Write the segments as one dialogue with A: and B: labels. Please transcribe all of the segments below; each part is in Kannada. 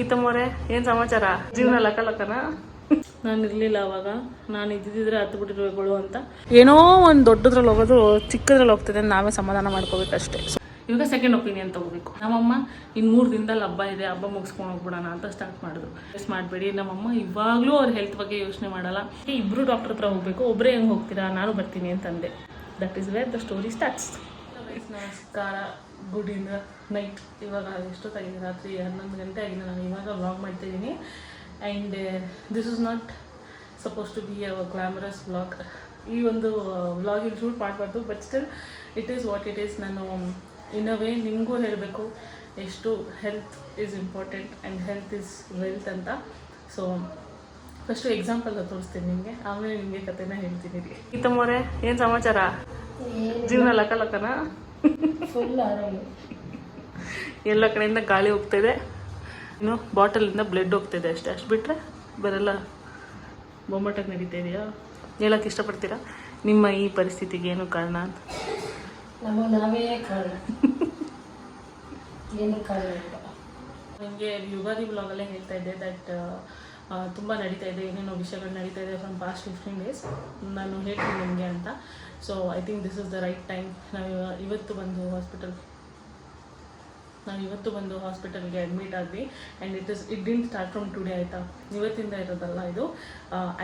A: ಗೀತಮ್ಮವ್ರೆ ಏನ್ ಸಮಾಚಾರ? ಜೀವನ ಲಕ್ಕ ಲಕ್ಕನ ನಾನು ಇರ್ಲಿಲ್ಲ ಅವಾಗ. ನಾನು ಇದ್ದಿದ್ರೆ ಹತ್ತು ಬಿಟ್ಟಿರ್ಬೇಕು ಅಂತ. ಏನೋ ಒಂದು ದೊಡ್ಡದ್ರಲ್ಲಿ ಹೋಗೋದು ಚಿಕ್ಕದ್ರಲ್ಲಿ ಹೋಗ್ತದೆ ನಾವೇ ಸಮಾಧಾನ ಮಾಡ್ಕೋಬೇಕಷ್ಟೇ. ಅಷ್ಟೇ ಇವಾಗ ಸೆಕೆಂಡ್ ಒಪಿನಿಯನ್ ತಗೋಬೇಕು. ನಮ್ಮಮ್ಮ ಇನ್ನು ಮೂರು ದಿನದಲ್ಲಿ ಹಬ್ಬ ಇದೆ ಹಬ್ಬ ಮುಗಿಸ್ಕೊಂಡು ಹೋಗ್ಬಿಡೋಣ ಅಂತ ಸ್ಟಾರ್ಟ್ ಮಾಡಿದ್ರು. ಯೋಚ್ ಮಾಡಬೇಡಿ. ನಮ್ಮಮ್ಮ ಇವಾಗಲೂ ಅವ್ರ ಹೆಲ್ತ್ ಬಗ್ಗೆ ಯೋಚನೆ ಮಾಡಲ್ಲ. ಏ, ಇಬ್ರು ಡಾಕ್ಟರ್ ಹತ್ರ ಹೋಗ್ಬೇಕು ಒಬ್ಬರೇ ಹೆಂಗೆ ಹೋಗ್ತೀರಾ? ನಾನು ಬರ್ತೀನಿ ಅಂತಂದೆ. That is where the story starts ನಮಸ್ಕಾರ. ಗುಡ್ ಇನ್ ನೈಟ್ ಇವಾಗ ಎಷ್ಟೊತ್ತಾಗಿದೆ? ರಾತ್ರಿ ಹನ್ನೊಂದು ಗಂಟೆ ಆಗಿದೆ. ನಾನು ಇವಾಗ ವ್ಲಾಗ್ ಮಾಡ್ತಾ ಇದ್ದೀನಿ. And this is not suppose to be a glamorous vlog ಈ ಒಂದು ವ್ಲಾಗಿಗೆ ಶೂಟ್ ಮಾಡಬಾರ್ದು. But still it is what it is ನಾನು ಇನ್ ಅ ವೇ ನಿಮಗೂ ಹೇಳಬೇಕು. ಎಷ್ಟು health is important and health is wealth ಅಂತ. ಸೊ ಫಸ್ಟು ಎಕ್ಸಾಂಪಲ್ ತೋರಿಸ್ತೀನಿ ನಿಮಗೆ. ಆಮೇಲೆ ನಿಮಗೆ ಕಥೆನ ಹೇಳ್ತೀನಿ ರೀ ಗೀತಮ್ಮವ್ರೆ ಏನು ಸಮಾಚಾರ? ಜೀವನ ಲಕ್ಕ ಲಕ್ಕನಾ
B: ಫುಲ್ ಆರಾಮ.
A: ಎಲ್ಲ ಕಡೆಯಿಂದ ಗಾಳಿ ಹೋಗ್ತಿದೆ ಇನ್ನು ಬಾಟಲಿಂದ ಬ್ಲಡ್ ಹೋಗ್ತಿದೆ ಅಷ್ಟೇ. ಅಷ್ಟು ಬಿಟ್ಟರೆ ಬರೆಲ್ಲ ಬೊಮ್ಮಟಾಗಿ ನಡೀತಾ ಇದೆಯಾ? ಹೇಳಕ್ಕೆ ಇಷ್ಟಪಡ್ತೀರಾ? ನಿಮ್ಮ ಈ ಪರಿಸ್ಥಿತಿಗೆ ಏನು ಕಾರಣ ಅಂತ?
B: ನಮ್ಮ ನಾವೇ ಕಾರಣ. ಏನು ಕಾರಣ ನನಗೆ
A: ನಿಮಗೆ ಯುಗಾದಿ ಬ್ಲಾಗಲ್ಲೇ ಹೇಳ್ತಾ ಇದ್ದೆ ದಟ್ ತುಂಬ ನಡೀತಾ ಇದೆ, ಏನೇನೋ ವಿಷಯಗಳು ನಡೀತಾ ಇದೆ ಫ್ರಮ್ ಪಾಸ್ಟ್ ಫಿಫ್ಟೀನ್ ಡೇಸ್ ನಾನು ಹೇಳ್ತೀನಿ ನಿಮಗೆ ಅಂತ. So I think this is the right time ನಾವು ಇವ- ಇವತ್ತು ಬಂದು ಹಾಸ್ಪಿಟಲ್ ನಾವು ಇವತ್ತು ಬಂದು ಹಾಸ್ಪಿಟಲ್ಗೆ ಅಡ್ಮಿಟ್ ಆದ್ವಿ. And it is it didn't start from today ಆಯಿತಾ? ಇವತ್ತಿಂದ ಇರೋದಲ್ಲ ಇದು.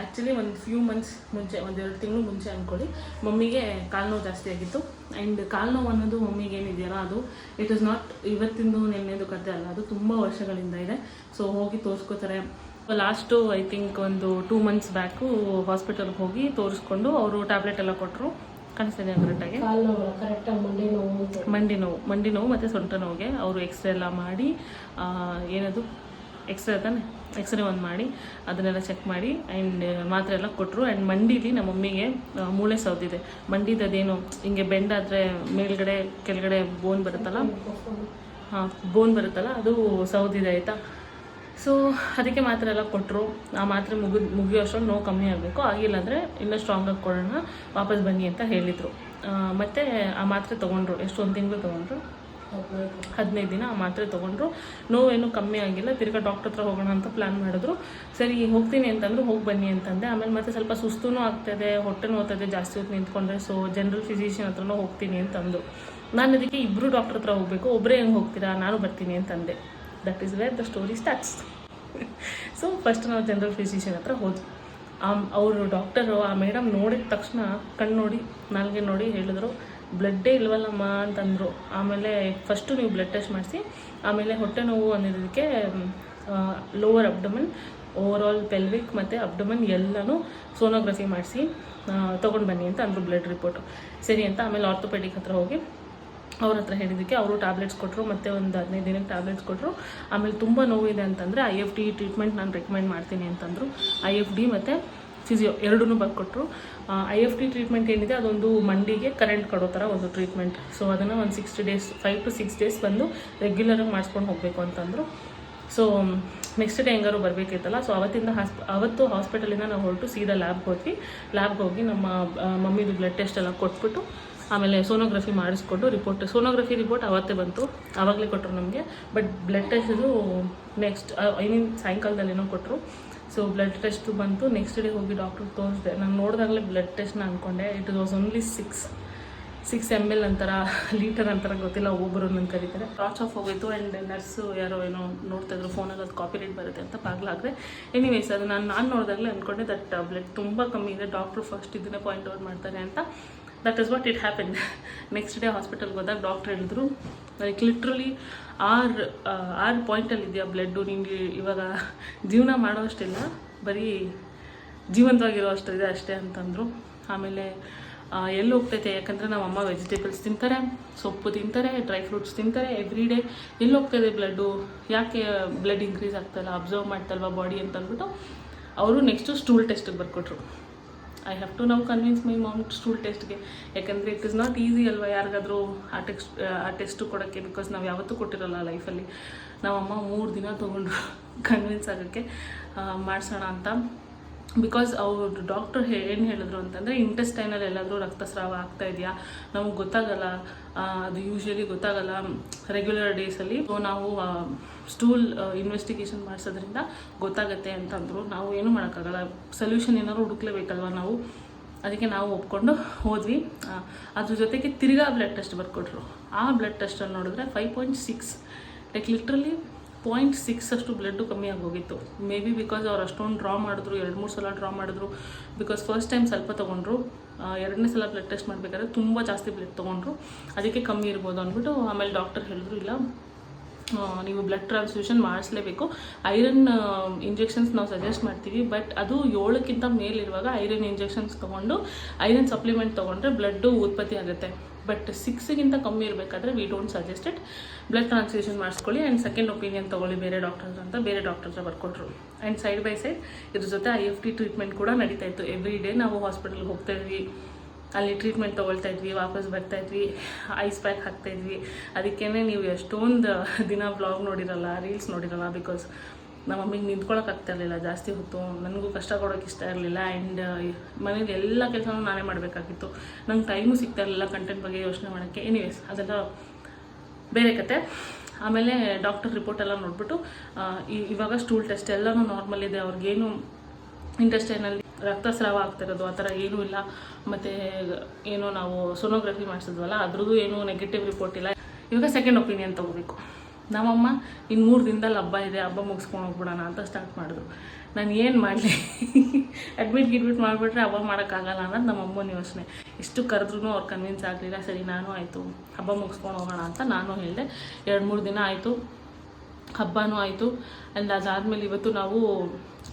A: ಆ್ಯಕ್ಚುಲಿ ಒಂದು ಫ್ಯೂ ಮಂತ್ಸ್ ಮುಂಚೆ ಒಂದೆರಡು ತಿಂಗಳು ಮುಂಚೆ ಅಂದ್ಕೊಳ್ಳಿ ಮಮ್ಮಿಗೆ ಕಾಲು ನೋವು ಜಾಸ್ತಿ ಆಗಿತ್ತು. ಆ್ಯಂಡ್ ಕಾಲು ನೋವು ಅನ್ನೋದು ಮಮ್ಮಿಗೆ ಏನಿದೆಯಲ್ಲ ಅದು ಇಟ್ ಇಸ್ ನಾಟ್ ಇವತ್ತಿಂದು ನೆನ್ನೆದು ಕತೆ ಅಲ್ಲ, ಅದು ತುಂಬ ವರ್ಷಗಳಿಂದ ಇದೆ. ಸೊ ಹೋಗಿ ತೋರಿಸ್ಕೋತಾರೆ. ಲಾಸ್ಟು ಐ ಥಿಂಕ್ ಒಂದು ಟೂ ಮಂತ್ಸ್ ಬ್ಯಾಕು ಹಾಸ್ಪಿಟಲ್ಗೆ ಹೋಗಿ ತೋರಿಸ್ಕೊಂಡು ಅವರು ಟ್ಯಾಬ್ಲೆಟ್ ಎಲ್ಲ ಕೊಟ್ಟರು ಕಾಣಿಸ್ತಿದೆ ಕರೆಕ್ಟಾಗಿ
B: ಮಂಡಿ ನೋವು
A: ಮಂಡಿ ನೋವು ಮಂಡಿ ನೋವು ಮತ್ತು ಸೊಂಟ ನೋವಿಗೆ. ಅವರು ಎಕ್ಸ್ರೇ ಎಲ್ಲ ಮಾಡಿ ಏನದು? ಎಕ್ಸ್ರೇ ತಾನೆ? ಎಕ್ಸ್ರೇ ಒಂದು ಮಾಡಿ ಅದನ್ನೆಲ್ಲ ಚೆಕ್ ಮಾಡಿ ಆ್ಯಂಡ್ ಮಾತ್ರೆ ಎಲ್ಲ ಕೊಟ್ಟರು ಆ್ಯಂಡ್ ಮಂಡಿಲಿ ನಮ್ಮ ಮಮ್ಮಿಗೆ ಮೂಳೆ ಸೌದಿದೆ ಮಂಡಿದದೇನು ಹಿಂಗೆ ಬೆಂಡಾದರೆ ಮೇಲ್ಗಡೆ ಕೆಳಗಡೆ ಬೋನ್ ಬರುತ್ತಲ್ಲ? ಹಾಂ ಬೋನ್ ಬರುತ್ತಲ್ಲ? ಅದು ಸೌದಿದೆ ಆಯಿತಾ? ಸೊ ಅದಕ್ಕೆ ಮಾತ್ರ ಎಲ್ಲ ಕೊಟ್ಟರು ಆ ಮಾತ್ರೆ ಮುಗಿದ್ ಮುಗಿಯೋ ಅಷ್ಟೊಂದು ನೋವು ಕಮ್ಮಿ ಆಗಬೇಕು. ಆಗಿಲ್ಲ ಅಂದರೆ ಇನ್ನೂ ಸ್ಟ್ರಾಂಗಾಗಿ ಕೊಡೋಣ, ವಾಪಸ್ ಬನ್ನಿ ಅಂತ ಹೇಳಿದರು. ಮತ್ತು ಆ ಮಾತ್ರೆ ತೊಗೊಂಡ್ರು. ಎಷ್ಟು, ಒಂದು ತಿಂಗಳು ತೊಗೊಂಡ್ರು?
B: ಹದಿನೈದು
A: ದಿನ ಆ ಮಾತ್ರೆ ತೊಗೊಂಡ್ರು. ನೋವೇನು ಕಮ್ಮಿ ಆಗಿಲ್ಲ. ತಿರ್ಗಾ ಡಾಕ್ಟರ್ ಹತ್ರ ಹೋಗೋಣ ಅಂತ ಪ್ಲ್ಯಾನ್ ಮಾಡಿದ್ರು. ಸರಿ, ಹೋಗ್ತೀನಿ ಅಂತಂದ್ರು, ಹೋಗಿ ಬನ್ನಿ ಅಂತಂದೆ. ಆಮೇಲೆ ಮತ್ತೆ ಸ್ವಲ್ಪ ಸುಸ್ತೂ ಆಗ್ತದೆ, ಹೊಟ್ಟೆ ನೋತದೆ ಜಾಸ್ತಿ ಹೊತ್ತು ನಿಂತ್ಕೊಂಡ್ರೆ. ಸೊ ಜನರಲ್ ಫಿಸಿಷಿಯನ್ ಹತ್ರನೂ ಹೋಗ್ತೀನಿ ಅಂತಂದು. ನಾನು ಅದಕ್ಕೆ ಇಬ್ಬರು ಡಾಕ್ಟರ್ ಹತ್ರ ಹೋಗಬೇಕು. ಒಬ್ಬರೇ ಹೆಂಗೆ ಹೋಗ್ತೀರಾ? ನಾನು ಬರ್ತೀನಿ ಅಂತಂದೆ. That is where the story starts so first ನಾವು ಜನರಲ್ ಫಿಸಿಷಿಯನ್ ಹತ್ರ ಹೋದ್ವಿ. ಆ ಅವರು ಡಾಕ್ಟರು ಆ ಮೇಡಮ್ ನೋಡಿದ ತಕ್ಷಣ ಕಣ್ಣು ನೋಡಿ, ನಾಲ್ಗೆ ನೋಡಿ ಹೇಳಿದ್ರು, ಬ್ಲಡ್ಡೇ ಇಲ್ವಲ್ಲಮ್ಮ ಅಂತಂದರು. ಆಮೇಲೆ ಫಸ್ಟು ನೀವು ಬ್ಲಡ್ ಟೆಸ್ಟ್ ಮಾಡಿಸಿ, ಆಮೇಲೆ ಹೊಟ್ಟೆ ನೋವು ಅನ್ನೋದಕ್ಕೆ lower abdomen over all pelvic ಮತ್ತು ಅಬ್ಡಮನ್ ಎಲ್ಲನೂ ಸೋನೋಗ್ರಫಿ ಮಾಡಿಸಿ ತೊಗೊಂಡು ಬನ್ನಿ ಅಂತ ಅಂದರು ಬ್ಲಡ್ ರಿಪೋರ್ಟು ಸರಿ ಅಂತ ಆಮೇಲೆ ಆರ್ಥೋಪೆಡಿಕ್ ಹತ್ರ ಹೋಗಿ ಅವ್ರ ಹತ್ರ ಹೇಳಿದ್ದಕ್ಕೆ ಅವರು ಟ್ಯಾಬ್ಲೆಟ್ಸ್ ಕೊಟ್ಟರು ಮತ್ತೆ ಒಂದು ಹದಿನೈದು ದಿನಕ್ಕೆ ಟ್ಯಾಬ್ಲೆಟ್ಸ್ ಕೊಟ್ಟರು ಆಮೇಲೆ ತುಂಬ ನೋವಿದೆ ಅಂತಂದರೆ ಐ ಎಫ್ ಡಿ ಟ್ರೀಟ್ಮೆಂಟ್ ನಾನು ರೆಕಮೆಂಡ್ ಮಾಡ್ತೀನಿ ಅಂತಂದರು. ಐ ಎಫ್ ಡಿ ಮತ್ತು ಫಿಸಿಯೋ ಎರಡೂ ಬರ್ಕೊಟ್ರು. ಐ ಎಫ್ ಡಿ ಟ್ರೀಟ್ಮೆಂಟ್ ಏನಿದೆ, ಅದೊಂದು ಮಂಡಿಗೆ ಕರೆಂಟ್ ಕೊಡೋ ಥರ ಒಂದು ಟ್ರೀಟ್ಮೆಂಟ್ ಸೊ ಅದನ್ನು ಒಂದು sixty days five to six days ಬಂದು ರೆಗ್ಯುಲರಾಗಿ ಮಾಡಿಸ್ಕೊಂಡು ಹೋಗಬೇಕು ಅಂತಂದರು. ಸೊ ನೆಕ್ಸ್ಟ್ ಡೇ ಹೆಂಗಾರು ಬರಬೇಕಿತ್ತಲ್ಲ ಸೊ ಅವತ್ತಿಂದ ಹಾಸ್ಪ ಅವತ್ತು ಹಾಸ್ಪಿಟಲಿಂದ ನಾವು ಹೊರಟು ಸೀದಾ ಲ್ಯಾಬ್ಗೆ ಹೋದ್ವಿ. ಲ್ಯಾಬ್ಗೆ ಹೋಗಿ ನಮ್ಮ ಮಮ್ಮಿದು ಬ್ಲಡ್ ಟೆಸ್ಟ್ ಎಲ್ಲ ಕೊಟ್ಬಿಟ್ಟು ಆಮೇಲೆ ಸೋನೋಗ್ರಫಿ ಮಾಡಿಸ್ಕೊಂಡು ರಿಪೋರ್ಟ್, ಸೋನೋಗ್ರಫಿ ರಿಪೋರ್ಟ್ ಅವತ್ತೇ ಬಂತು, ಆವಾಗಲೇ ಕೊಟ್ಟರು ನಮಗೆ. But blood test next I mean ಸಾಯಂಕಾಲದಲ್ಲೇನೋ ಕೊಟ್ಟರು ಸೊ ಬ್ಲಡ್ ಟೆಸ್ಟು ಬಂತು ನೆಕ್ಸ್ಟ್ ಡೇ ಹೋಗಿ ಡಾಕ್ಟರ್ ತೋರಿಸಿದೆ. ನಾನು ನೋಡಿದಾಗಲೇ ಬ್ಲಡ್ ಟೆಸ್ಟ್ನ ಅಂದ್ಕೊಂಡೆ it was only six six M L ಅಂತಾರ ಲೀಟರ್ ಅಂತಾರ ಗೊತ್ತಿಲ್ಲ, ಒಬ್ಬರು ನನ್ನ ಕರೀತಾರೆ. ಟಾರ್ಚ್ ಆಫ್ ಹೋಗೋಯ್ತು ಆ್ಯಂಡ್ ನರ್ಸು ಯಾರೋ ಏನೋ ನೋಡ್ತಾ ಇದ್ರು ಫೋನಲ್ಲಿ ಅದು ಕಾಪಿ ರೇಟ್ ಬರುತ್ತೆ ಅಂತ ಬಾಗ್ಲಾಗ್ರೆ ಎನಿವೇಸ್ ಅದು ನಾನು ನಾನು ನೋಡಿದಾಗಲೇ ಅಂದ್ಕೊಂಡೆ ದಟ್ ಬ್ಲಡ್ ತುಂಬ ಕಮ್ಮಿ ಇದೆ. ಡಾಕ್ಟ್ರು ಫಸ್ಟ್ ಇದನ್ನೇ ಪಾಯಿಂಟ್ ಔಟ್ ಮಾಡ್ತಾರೆ ಅಂತ. That is what it happen next day ಹಾಸ್ಪಿಟಲ್ಗೆ ಹೋದಾಗ ಡಾಕ್ಟ್ರ್ ಹೇಳಿದ್ರು ಲೈಕ್ ಲಿಟ್ರಲಿ ಆರ್ ಆರು ಪಾಯಿಂಟಲ್ಲಿ ಇದೆಯಾ ಬ್ಲಡ್ಡು ನಿಮಗೆ ಇವಾಗ? ಜೀವನ ಮಾಡೋ ಅಷ್ಟಿಲ್ಲ, ಬರೀ ಜೀವಂತವಾಗಿರೋ ಅಷ್ಟಿದೆ ಅಷ್ಟೇ ಅಂತಂದರು. ಆಮೇಲೆ ಎಲ್ಲಿ ಹೋಗ್ತೈತೆ? ಯಾಕಂದರೆ ನಮ್ಮ ಅಮ್ಮ ವೆಜಿಟೇಬಲ್ಸ್ ತಿಂತಾರೆ, ಸೊಪ್ಪು ತಿಂತಾರೆ ಡ್ರೈ ಫ್ರೂಟ್ಸ್ ತಿಂತಾರೆ ಎವ್ರಿ ಡೇ ಎಲ್ಲಿ ಹೋಗ್ತಾಯಿದೆ ಬ್ಲಡ್ಡು ಯಾಕೆ ಬ್ಲಡ್ ಇನ್ಕ್ರೀಸ್ ಆಗ್ತಾಯಿಲ್ಲ ಅಬ್ಸರ್ವ್ ಮಾಡ್ತಲ್ವಾ ಬಾಡಿ ಅಂತಂದ್ಬಿಟ್ಟು ಅವರು ನೆಕ್ಸ್ಟು ಸ್ಟೂಲ್ ಟೆಸ್ಟಿಗೆ ಬರ್ಕೊಟ್ರು. I have to now convince my mom stool ಟೆಸ್ಟ್ಗೆ ಯಾಕಂದರೆ ಇಟ್ ಇಸ್ ನಾಟ್ ಈಸಿ ಅಲ್ವಾ ಯಾರಿಗಾದರೂ ಆ ಟೆಕ್ಸ್ಟ್ ಆ ಟೆಸ್ಟು ಕೊಡೋಕ್ಕೆ ಬಿಕಾಸ್ ನಾವು ಯಾವತ್ತೂ ಕೊಟ್ಟಿರಲ್ಲ ಲೈಫಲ್ಲಿ ನಮ್ಮಮ್ಮ ಮೂರು ದಿನ ತೊಗೊಂಡ್ರು ಕನ್ವಿನ್ಸ್ ಆಗೋಕ್ಕೆ ಮಾಡಿಸೋಣ ಅಂತ. ಬಿಕಾಸ್ ಅವರು ಡಾಕ್ಟರ್ ಏನು ಹೇಳಿದ್ರು ಅಂತಂದರೆ ಇಂಟೆಸ್ಟೈನಲ್ಲಿ ಎಲ್ಲಾದರೂ ರಕ್ತಸ್ರಾವ ಆಗ್ತಾ ಇದೆಯಾ? ನಮಗೆ ಗೊತ್ತಾಗಲ್ಲ. ಅದು ಯೂಶ್ವಲಿ ಗೊತ್ತಾಗಲ್ಲ. ರೆಗ್ಯುಲರ್ ಡೇಸಲ್ಲಿ ಸೊ ನಾವು ಸ್ಟೂಲ್ ಇನ್ವೆಸ್ಟಿಗೇಷನ್ ಮಾಡಿಸೋದ್ರಿಂದ ಗೊತ್ತಾಗತ್ತೆ ಅಂತಂದರು ನಾವು ಏನು ಮಾಡೋಕ್ಕಾಗಲ್ಲ. ಸೊಲ್ಯೂಷನ್ ಏನಾದ್ರು ಹುಡುಕ್ಲೇಬೇಕಲ್ವ ನಾವು? ಅದಕ್ಕೆ ನಾವು ಒಪ್ಕೊಂಡು ಹೋದ್ವಿ. ಅದ್ರ ಜೊತೆಗೆ ತಿರ್ಗಾ ಬ್ಲಡ್ ಟೆಸ್ಟ್ ಬರ್ಕೊಟ್ರು. ಆ ಬ್ಲಡ್ ಟೆಸ್ಟಲ್ಲಿ ನೋಡಿದ್ರೆ five point six like literally point six ಅಷ್ಟು ಬ್ಲಡ್ಡು ಕಮ್ಮಿ ಆಗೋಗಿತ್ತು. ಮೇ ಬಿ ಬಿಕಾಸ್ ಅವ್ರು ಅಷ್ಟೊಂದು ಡ್ರಾ ಮಾಡಿದ್ರು, ಎರಡು ಮೂರು ಸಲ ಡ್ರಾ ಮಾಡಿದ್ರು. ಬಿಕಾಸ್ ಫಸ್ಟ್ ಟೈಮ್ ಸ್ವಲ್ಪ ತೊಗೊಂಡ್ರು. ಎರಡನೇ ಸಲ ಬ್ಲಡ್ ಟೆಸ್ಟ್ ಮಾಡಬೇಕಾದ್ರೆ ತುಂಬ ಜಾಸ್ತಿ ಬ್ಲಡ್ ತೊಗೊಂಡ್ರು. ಅದಕ್ಕೆ ಕಮ್ಮಿ ಇರ್ಬೋದು ಅಂದ್ಬಿಟ್ಟು ಆಮೇಲೆ ಡಾಕ್ಟರ್ ಹೇಳಿದ್ರು, ಇಲ್ಲ ನೀವು ಬ್ಲಡ್ ಟ್ರಾನ್ಸ್ಫ್ಯೂಷನ್ ಮಾಡಿಸ್ಲೇಬೇಕು. ಐರನ್ ಇಂಜೆಕ್ಷನ್ಸ್ ನಾವು ಸಜೆಸ್ಟ್ ಮಾಡ್ತೀವಿ. ಬಟ್ ಅದು ಏಳಕ್ಕಿಂತ ಮೇಲಿರುವಾಗ ಐರನ್ ಇಂಜೆಕ್ಷನ್ಸ್ ತೊಗೊಂಡು ಐರನ್ ಸಪ್ಲಿಮೆಂಟ್ ತೊಗೊಂಡ್ರೆ ಬ್ಲಡ್ಡು ಉತ್ಪತ್ತಿ ಆಗುತ್ತೆ. ಬಟ್ ಸಿಕ್ಸ್ಗಿಂತ ಕಮ್ಮಿ ಇರಬೇಕಾದ್ರೆ we don't suggested blood transfusion ಮಾಡಿಸ್ಕೊಳ್ಳಿ ಆ್ಯಂಡ್ ಸೆಕೆಂಡ್ ಒಪಿನಿಯನ್ ತೊಗೊಳ್ಳಿ ಬೇರೆ ಡಾಕ್ಟರ್ಸ್ ಅಂತ, ಬೇರೆ ಡಾಕ್ಟರ್ಸ್ ಬರ್ಕೊಟ್ರು ಆ್ಯಂಡ್ ಸೈಡ್ ಬೈ ಸೈಡ್ ಇದ್ರ ಜೊತೆ ಐ ಎಫ್ ಟಿ ಟ್ರೀಟ್ಮೆಂಟ್ ಕೂಡ ನಡೀತಾ ಇತ್ತು. ಎವ್ರಿ ಡೇ ನಾವು ಹಾಸ್ಪಿಟಲ್ಗೆ ಹೋಗ್ತಾ ಇದ್ವಿ. ಅಲ್ಲಿ ಟ್ರೀಟ್ಮೆಂಟ್ ತೊಗೊಳ್ತಾ ಇದ್ವಿ, ವಾಪಸ್ ಬರ್ತಾ ಇದ್ವಿ ಐಸ್ ಪ್ಯಾಕ್ ಹಾಕ್ತಾ ಇದ್ವಿ. ಅದಕ್ಕೇ ನೀವು ಎಷ್ಟೊಂದು ದಿನ ಬ್ಲಾಗ್ ನೋಡಿರಲ್ಲ ರೀಲ್ಸ್ ನೋಡಿರಲ್ಲ ಬಿಕಾಸ್ ನಮ್ಮ ಮಮ್ಮಿಗೆ ನಿಂತ್ಕೊಳಕ್ಕೆ ಆಗ್ತಾ ಇರಲಿಲ್ಲ, ಜಾಸ್ತಿ ಹೊತ್ತು. ನನಗೂ ಕಷ್ಟ ಕೊಡೋಕೆ ಇಷ್ಟ ಇರಲಿಲ್ಲ. ಆ್ಯಂಡ್ ಮನೇಲಿ ಎಲ್ಲ ಕೆಲಸನೂ ನಾನೇ ಮಾಡಬೇಕಾಗಿತ್ತು. ನಂಗೆ ಟೈಮು ಸಿಗ್ತಾ ಇರಲಿಲ್ಲ ಕಂಟೆಂಟ್ ಬಗ್ಗೆ ಯೋಚನೆ ಮಾಡೋಕ್ಕೆ. ಎನಿವೇಸ್ ಅದೆಲ್ಲ ಬೇರೆ ಕತೆ. ಆಮೇಲೆ ಡಾಕ್ಟರ್ ರಿಪೋರ್ಟ್ ಎಲ್ಲ ನೋಡ್ಬಿಟ್ಟು ಇವಾಗ ಸ್ಟೂಲ್ ಟೆಸ್ಟ್ ಎಲ್ಲನೂ ನಾರ್ಮಲ್ ಇದೆ. ಅವ್ರಿಗೇನು ಇಂಟೆಸ್ಟೈನಲ್ಲಿ ರಕ್ತಸ್ರಾವ ಆಗ್ತಿರೋದು ಆ ಥರ ಏನೂ ಇಲ್ಲ. ಮತ್ತು ಏನೋ ನಾವು ಸೋನೋಗ್ರಫಿ ಮಾಡಿಸಿದ್ವಲ್ಲ, ಅದ್ರದ್ದು ಏನೂ ನೆಗೆಟಿವ್ ರಿಪೋರ್ಟ್ ಇಲ್ಲ. ಇವಾಗ ಸೆಕೆಂಡ್ ಒಪಿನಿಯನ್ ತೊಗೋಬೇಕು. ನಮ್ಮಮ್ಮ ಇನ್ನು ಮೂರು ದಿನದಲ್ಲಿ ಹಬ್ಬ ಇದೆ, ಹಬ್ಬ ಮುಗಿಸ್ಕೊಂಡು ಹೋಗ್ಬಿಡೋಣ ಅಂತ ಸ್ಟಾರ್ಟ್ ಮಾಡಿದ್ರು. ನಾನು ಏನು ಮಾಡಲಿ? ಅಡ್ಮಿಟ್ ಗಿಡ್ಮಿಟ್ ಮಾಡಿಬಿಟ್ರೆ ಹಬ್ಬ ಮಾಡೋಕ್ಕಾಗಲ್ಲ ಅನ್ನೋದು ನಮ್ಮ ಅಮ್ಮನ ಯೋಚನೆ. ಎಷ್ಟು ಕರೆದ್ರೂ ಅವ್ರು ಕನ್ವಿನ್ಸ್ ಆಗಲಿಲ್ಲ, ಸರಿ, ನಾನು ಆಯಿತು, ಹಬ್ಬ ಮುಗಿಸ್ಕೊಂಡು ಹೋಗೋಣ ಅಂತ ನಾನು ಹೇಳಿದೆ. ಎರಡು ಮೂರು ದಿನ ಆಯಿತು ಹಬ್ಬನೂ ಆಯಿತು. ಆ್ಯಂಡ್ ಅದಾದಮೇಲೆ ಇವತ್ತು ನಾವು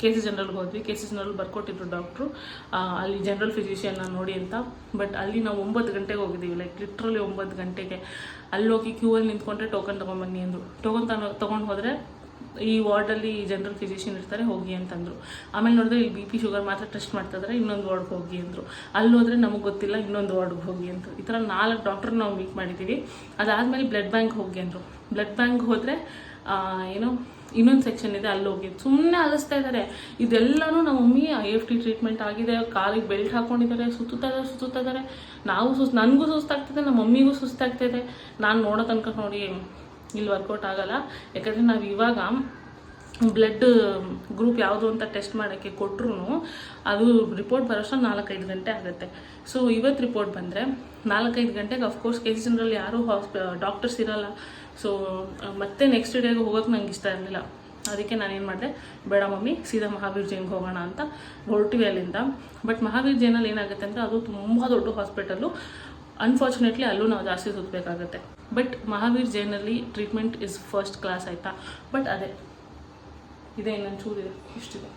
A: ಕೆ ಸಿ ಜನರಲ್ಗೆ ಹೋದ್ವಿ. ಕೆ ಸಿ ಜನರಲ್ ಬರ್ಕೊಟ್ಟಿದ್ರು ಡಾಕ್ಟ್ರು. ಅಲ್ಲಿ ಜನರಲ್ ಫಿಸಿಷಿಯನ್ನ ನೋಡಿ ಅಂತ. ಬಟ್ ಅಲ್ಲಿ ನಾವು ಒಂಬತ್ತು ಗಂಟೆಗೆ ಹೋಗಿದ್ದೀವಿ. ಲೈಕ್ ಲಿಟ್ರಲಿ ಒಂಬತ್ತು ಗಂಟೆಗೆ. ಅಲ್ಲಿ ಹೋಗಿ ಕ್ಯೂ ಅಲ್ಲಿ ನಿಂತ್ಕೊಂಡ್ರೆ ಟೋಕನ್ ತೊಗೊಂಬನ್ನಿ ಅಂದರು. ಟೋಕನ್ ತನ ತೊಗೊಂಡು ಹೋದರೆ ಈ ವಾರ್ಡಲ್ಲಿ ಜನರಲ್ ಫಿಸಿಷಿಯನ್ ಇರ್ತಾರೆ, ಹೋಗಿ ಅಂತಂದರು. ಆಮೇಲೆ ನೋಡಿದ್ರೆ ಇಲ್ಲಿ ಬಿ ಪಿ ಶುಗರ್ ಮಾತ್ರ ಟೆಸ್ಟ್ ಮಾಡ್ತಾ ಇದ್ದಾರೆ ಇನ್ನೊಂದು ವಾರ್ಡ್ಗೆ ಹೋಗಿ ಅಂದರು. ಅಲ್ಲಿ ಹೋದರೆ ನಮಗೆ ಗೊತ್ತಿಲ್ಲ, ಇನ್ನೊಂದು ವಾರ್ಡ್ಗೆ ಹೋಗಿ ಅಂತ ಈ ಥರ ನಾಲ್ಕು ಡಾಕ್ಟ್ರ್ ನಾವು ಮೀಟ್ ಮಾಡಿದ್ದೀವಿ. ಅದಾದಮೇಲೆ ಬ್ಲಡ್ ಬ್ಯಾಂಕ್ ಹೋಗಿ ಅಂದರು. ಬ್ಲಡ್ ಬ್ಯಾಂಕ್ ಹೋದರೆ ಏನು ಇನ್ನೊಂದು ಸೆಕ್ಷನ್ ಇದೆ, ಅಲ್ಲಿ ಹೋಗಿ. ಸುಮ್ಮನೆ ಅಲಿಸ್ತಾ ಇದ್ದಾರೆ ಇದೆಲ್ಲನೂ ನಮ್ಮ mummy I F T treatment ಆಗಿದೆ, ಕಾಲಿಗೆ ಬೆಲ್ಟ್ ಹಾಕೊಂಡಿದ್ದಾರೆ ಸುತ್ತಾ ಇದ್ದಾರೆ ಸುತ್ತಾ ಇದ್ದಾರೆ ನಾವು ಸುಸ್, ನನಗೂ ಸುಸ್ತಾಗ್ತಿದೆ, ನಮ್ಮ ಮಮ್ಮಿಗೂ ಸುಸ್ತಾಗ್ತಿದೆ. ನಾನು ನೋಡೋ ತನಕ ನೋಡಿ ಇಲ್ಲಿ ವರ್ಕೌಟ್ ಆಗಲ್ಲ. ಯಾಕಂದರೆ ನಾವು ಇವಾಗ ಬ್ಲಡ್ ಗ್ರೂಪ್ ಯಾವುದು ಅಂತ ಟೆಸ್ಟ್ ಮಾಡೋಕ್ಕೆ ಕೊಟ್ಟರು ಅದು ರಿಪೋರ್ಟ್ ಬರೋಷ್ಟು ನಾಲ್ಕೈದು ಗಂಟೆ ಆಗುತ್ತೆ. ಸೊ ಇವತ್ತು ರಿಪೋರ್ಟ್ ಬಂದರೆ ನಾಲ್ಕೈದು ಗಂಟೆಗೆ ಅಫ್ಕೋರ್ಸ್ ಕೆ ಸಿ ಜನರಲ್ಲಿ ಯಾರೂ ಹಾಸ್ಪಿ ಡಾಕ್ಟರ್ಸ್ ಇರಲ್ಲ. ಸೊ ಮತ್ತೆ ನೆಕ್ಸ್ಟ್ ಡೇಗೆ ಹೋಗೋಕೆ ನಂಗೆ ಇಷ್ಟ ಇರಲಿಲ್ಲ. ಅದಕ್ಕೆ ನಾನೇನು ಮಾಡಿದೆ, ಬೇಡ ಮಮ್ಮಿ, ಸೀದಾ ಮಹಾವೀರ್ ಜೈನ್ಗೆ ಹೋಗೋಣ ಅಂತ ಹೊರಟಿವಿ ಅಲ್ಲಿಂದ. ಬಟ್ ಮಹಾವೀರ್ ಜೈನಲ್ಲಿ ಏನಾಗುತ್ತೆ ಅಂದರೆ ಅದು ತುಂಬ ದೊಡ್ಡ ಹಾಸ್ಪಿಟಲ್ಲು ಅನ್ಫಾರ್ಚುನೇಟ್ಲಿ ಅಲ್ಲೂ ನಾವು ಜಾಸ್ತಿ ಸುತ್ತಬೇಕಾಗುತ್ತೆ ಬಟ್ ಮಹಾವೀರ್ ಜೈನಲ್ಲಿ ಟ್ರೀಟ್ಮೆಂಟ್ ಇಸ್ ಫಸ್ಟ್ ಕ್ಲಾಸ್ ಆಯಿತಾ? ಬಟ್ ಅದೇ, ಇದೆ ಇನ್ನೊಂದು ಚೂರಿದೆ ಇಷ್ಟಿದೆ.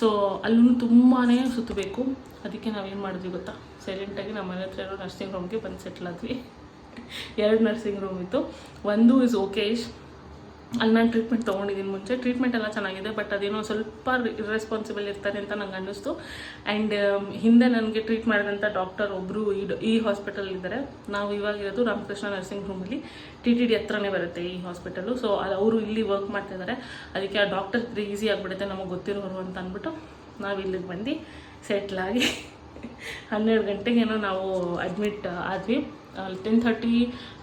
A: ಸೊ ಅಲ್ಲೂ ತುಂಬಾ ಸುತ್ತಬೇಕು ಅದಕ್ಕೆ ನಾವೇನು ಮಾಡಿದ್ವಿ ಗೊತ್ತಾ? ಸೈಲೆಂಟಾಗಿ ನಮ್ಮ ಮನೆ ಹತ್ರ ಇರೋ ನರ್ಸಿಂಗ್ ಹೋಮ್ಗೆ ಬಂದು ಸೆಟ್ಲ್ ಆದ್ವಿ. ಎರಡು ನರ್ಸಿಂಗ್ ರೂಮ್ ಇತ್ತು. ಒಂದು ಇಸ್ ಓಕೇಶ್ ಅಲ್ಲಿ ನಾನು ಟ್ರೀಟ್ಮೆಂಟ್ ತೊಗೊಂಡಿದ್ದೀನಿ ಮುಂಚೆ. ಟ್ರೀಟ್ಮೆಂಟ್ ಎಲ್ಲ ಚೆನ್ನಾಗಿದೆ ಬಟ್ ಅದೇನೋ ಸ್ವಲ್ಪ ಇರ್ರೆಸ್ಪಾನ್ಸಿಬಲ್ ಇರ್ತಾರೆ ಅಂತ ನಂಗೆ ಅನ್ನಿಸ್ತು. ಆ್ಯಂಡ್ ಹಿಂದೆ ನನಗೆ ಟ್ರೀಟ್ ಮಾಡಿದಂಥ ಡಾಕ್ಟರ್ ಒಬ್ಬರು ಈ ಈ ಹಾಸ್ಪಿಟಲ್ ಇದ್ದಾರೆ. ನಾವು ಇವಾಗ ಇರೋದು ರಾಮಕೃಷ್ಣ ನರ್ಸಿಂಗ್ ರೂಮಲ್ಲಿ ಟಿ ಟಿ ಡಿ ಹತ್ರನೇ ಬರುತ್ತೆ ಈ ಹಾಸ್ಪಿಟಲು ಸೊ ಅದು ಅವರು ಇಲ್ಲಿ ವರ್ಕ್ ಮಾಡ್ತಿದ್ದಾರೆ ಅದಕ್ಕೆ ಆ ಡಾಕ್ಟರ್ ಈಸಿ ಆಗಿಬಿಡುತ್ತೆ, ನಮಗೆ ಗೊತ್ತಿರೋರು ಅಂತ ಅಂದ್ಬಿಟ್ಟು ನಾವು ಇಲ್ಲಿಗೆ ಬಂದು ಸೆಟ್ಲಾಗಿ ಹನ್ನೆರಡು ಗಂಟೆಗೇನೋ ನಾವು ಅಡ್ಮಿಟ್ ಆದ್ವಿ. ಟೆನ್ ಥರ್ಟಿ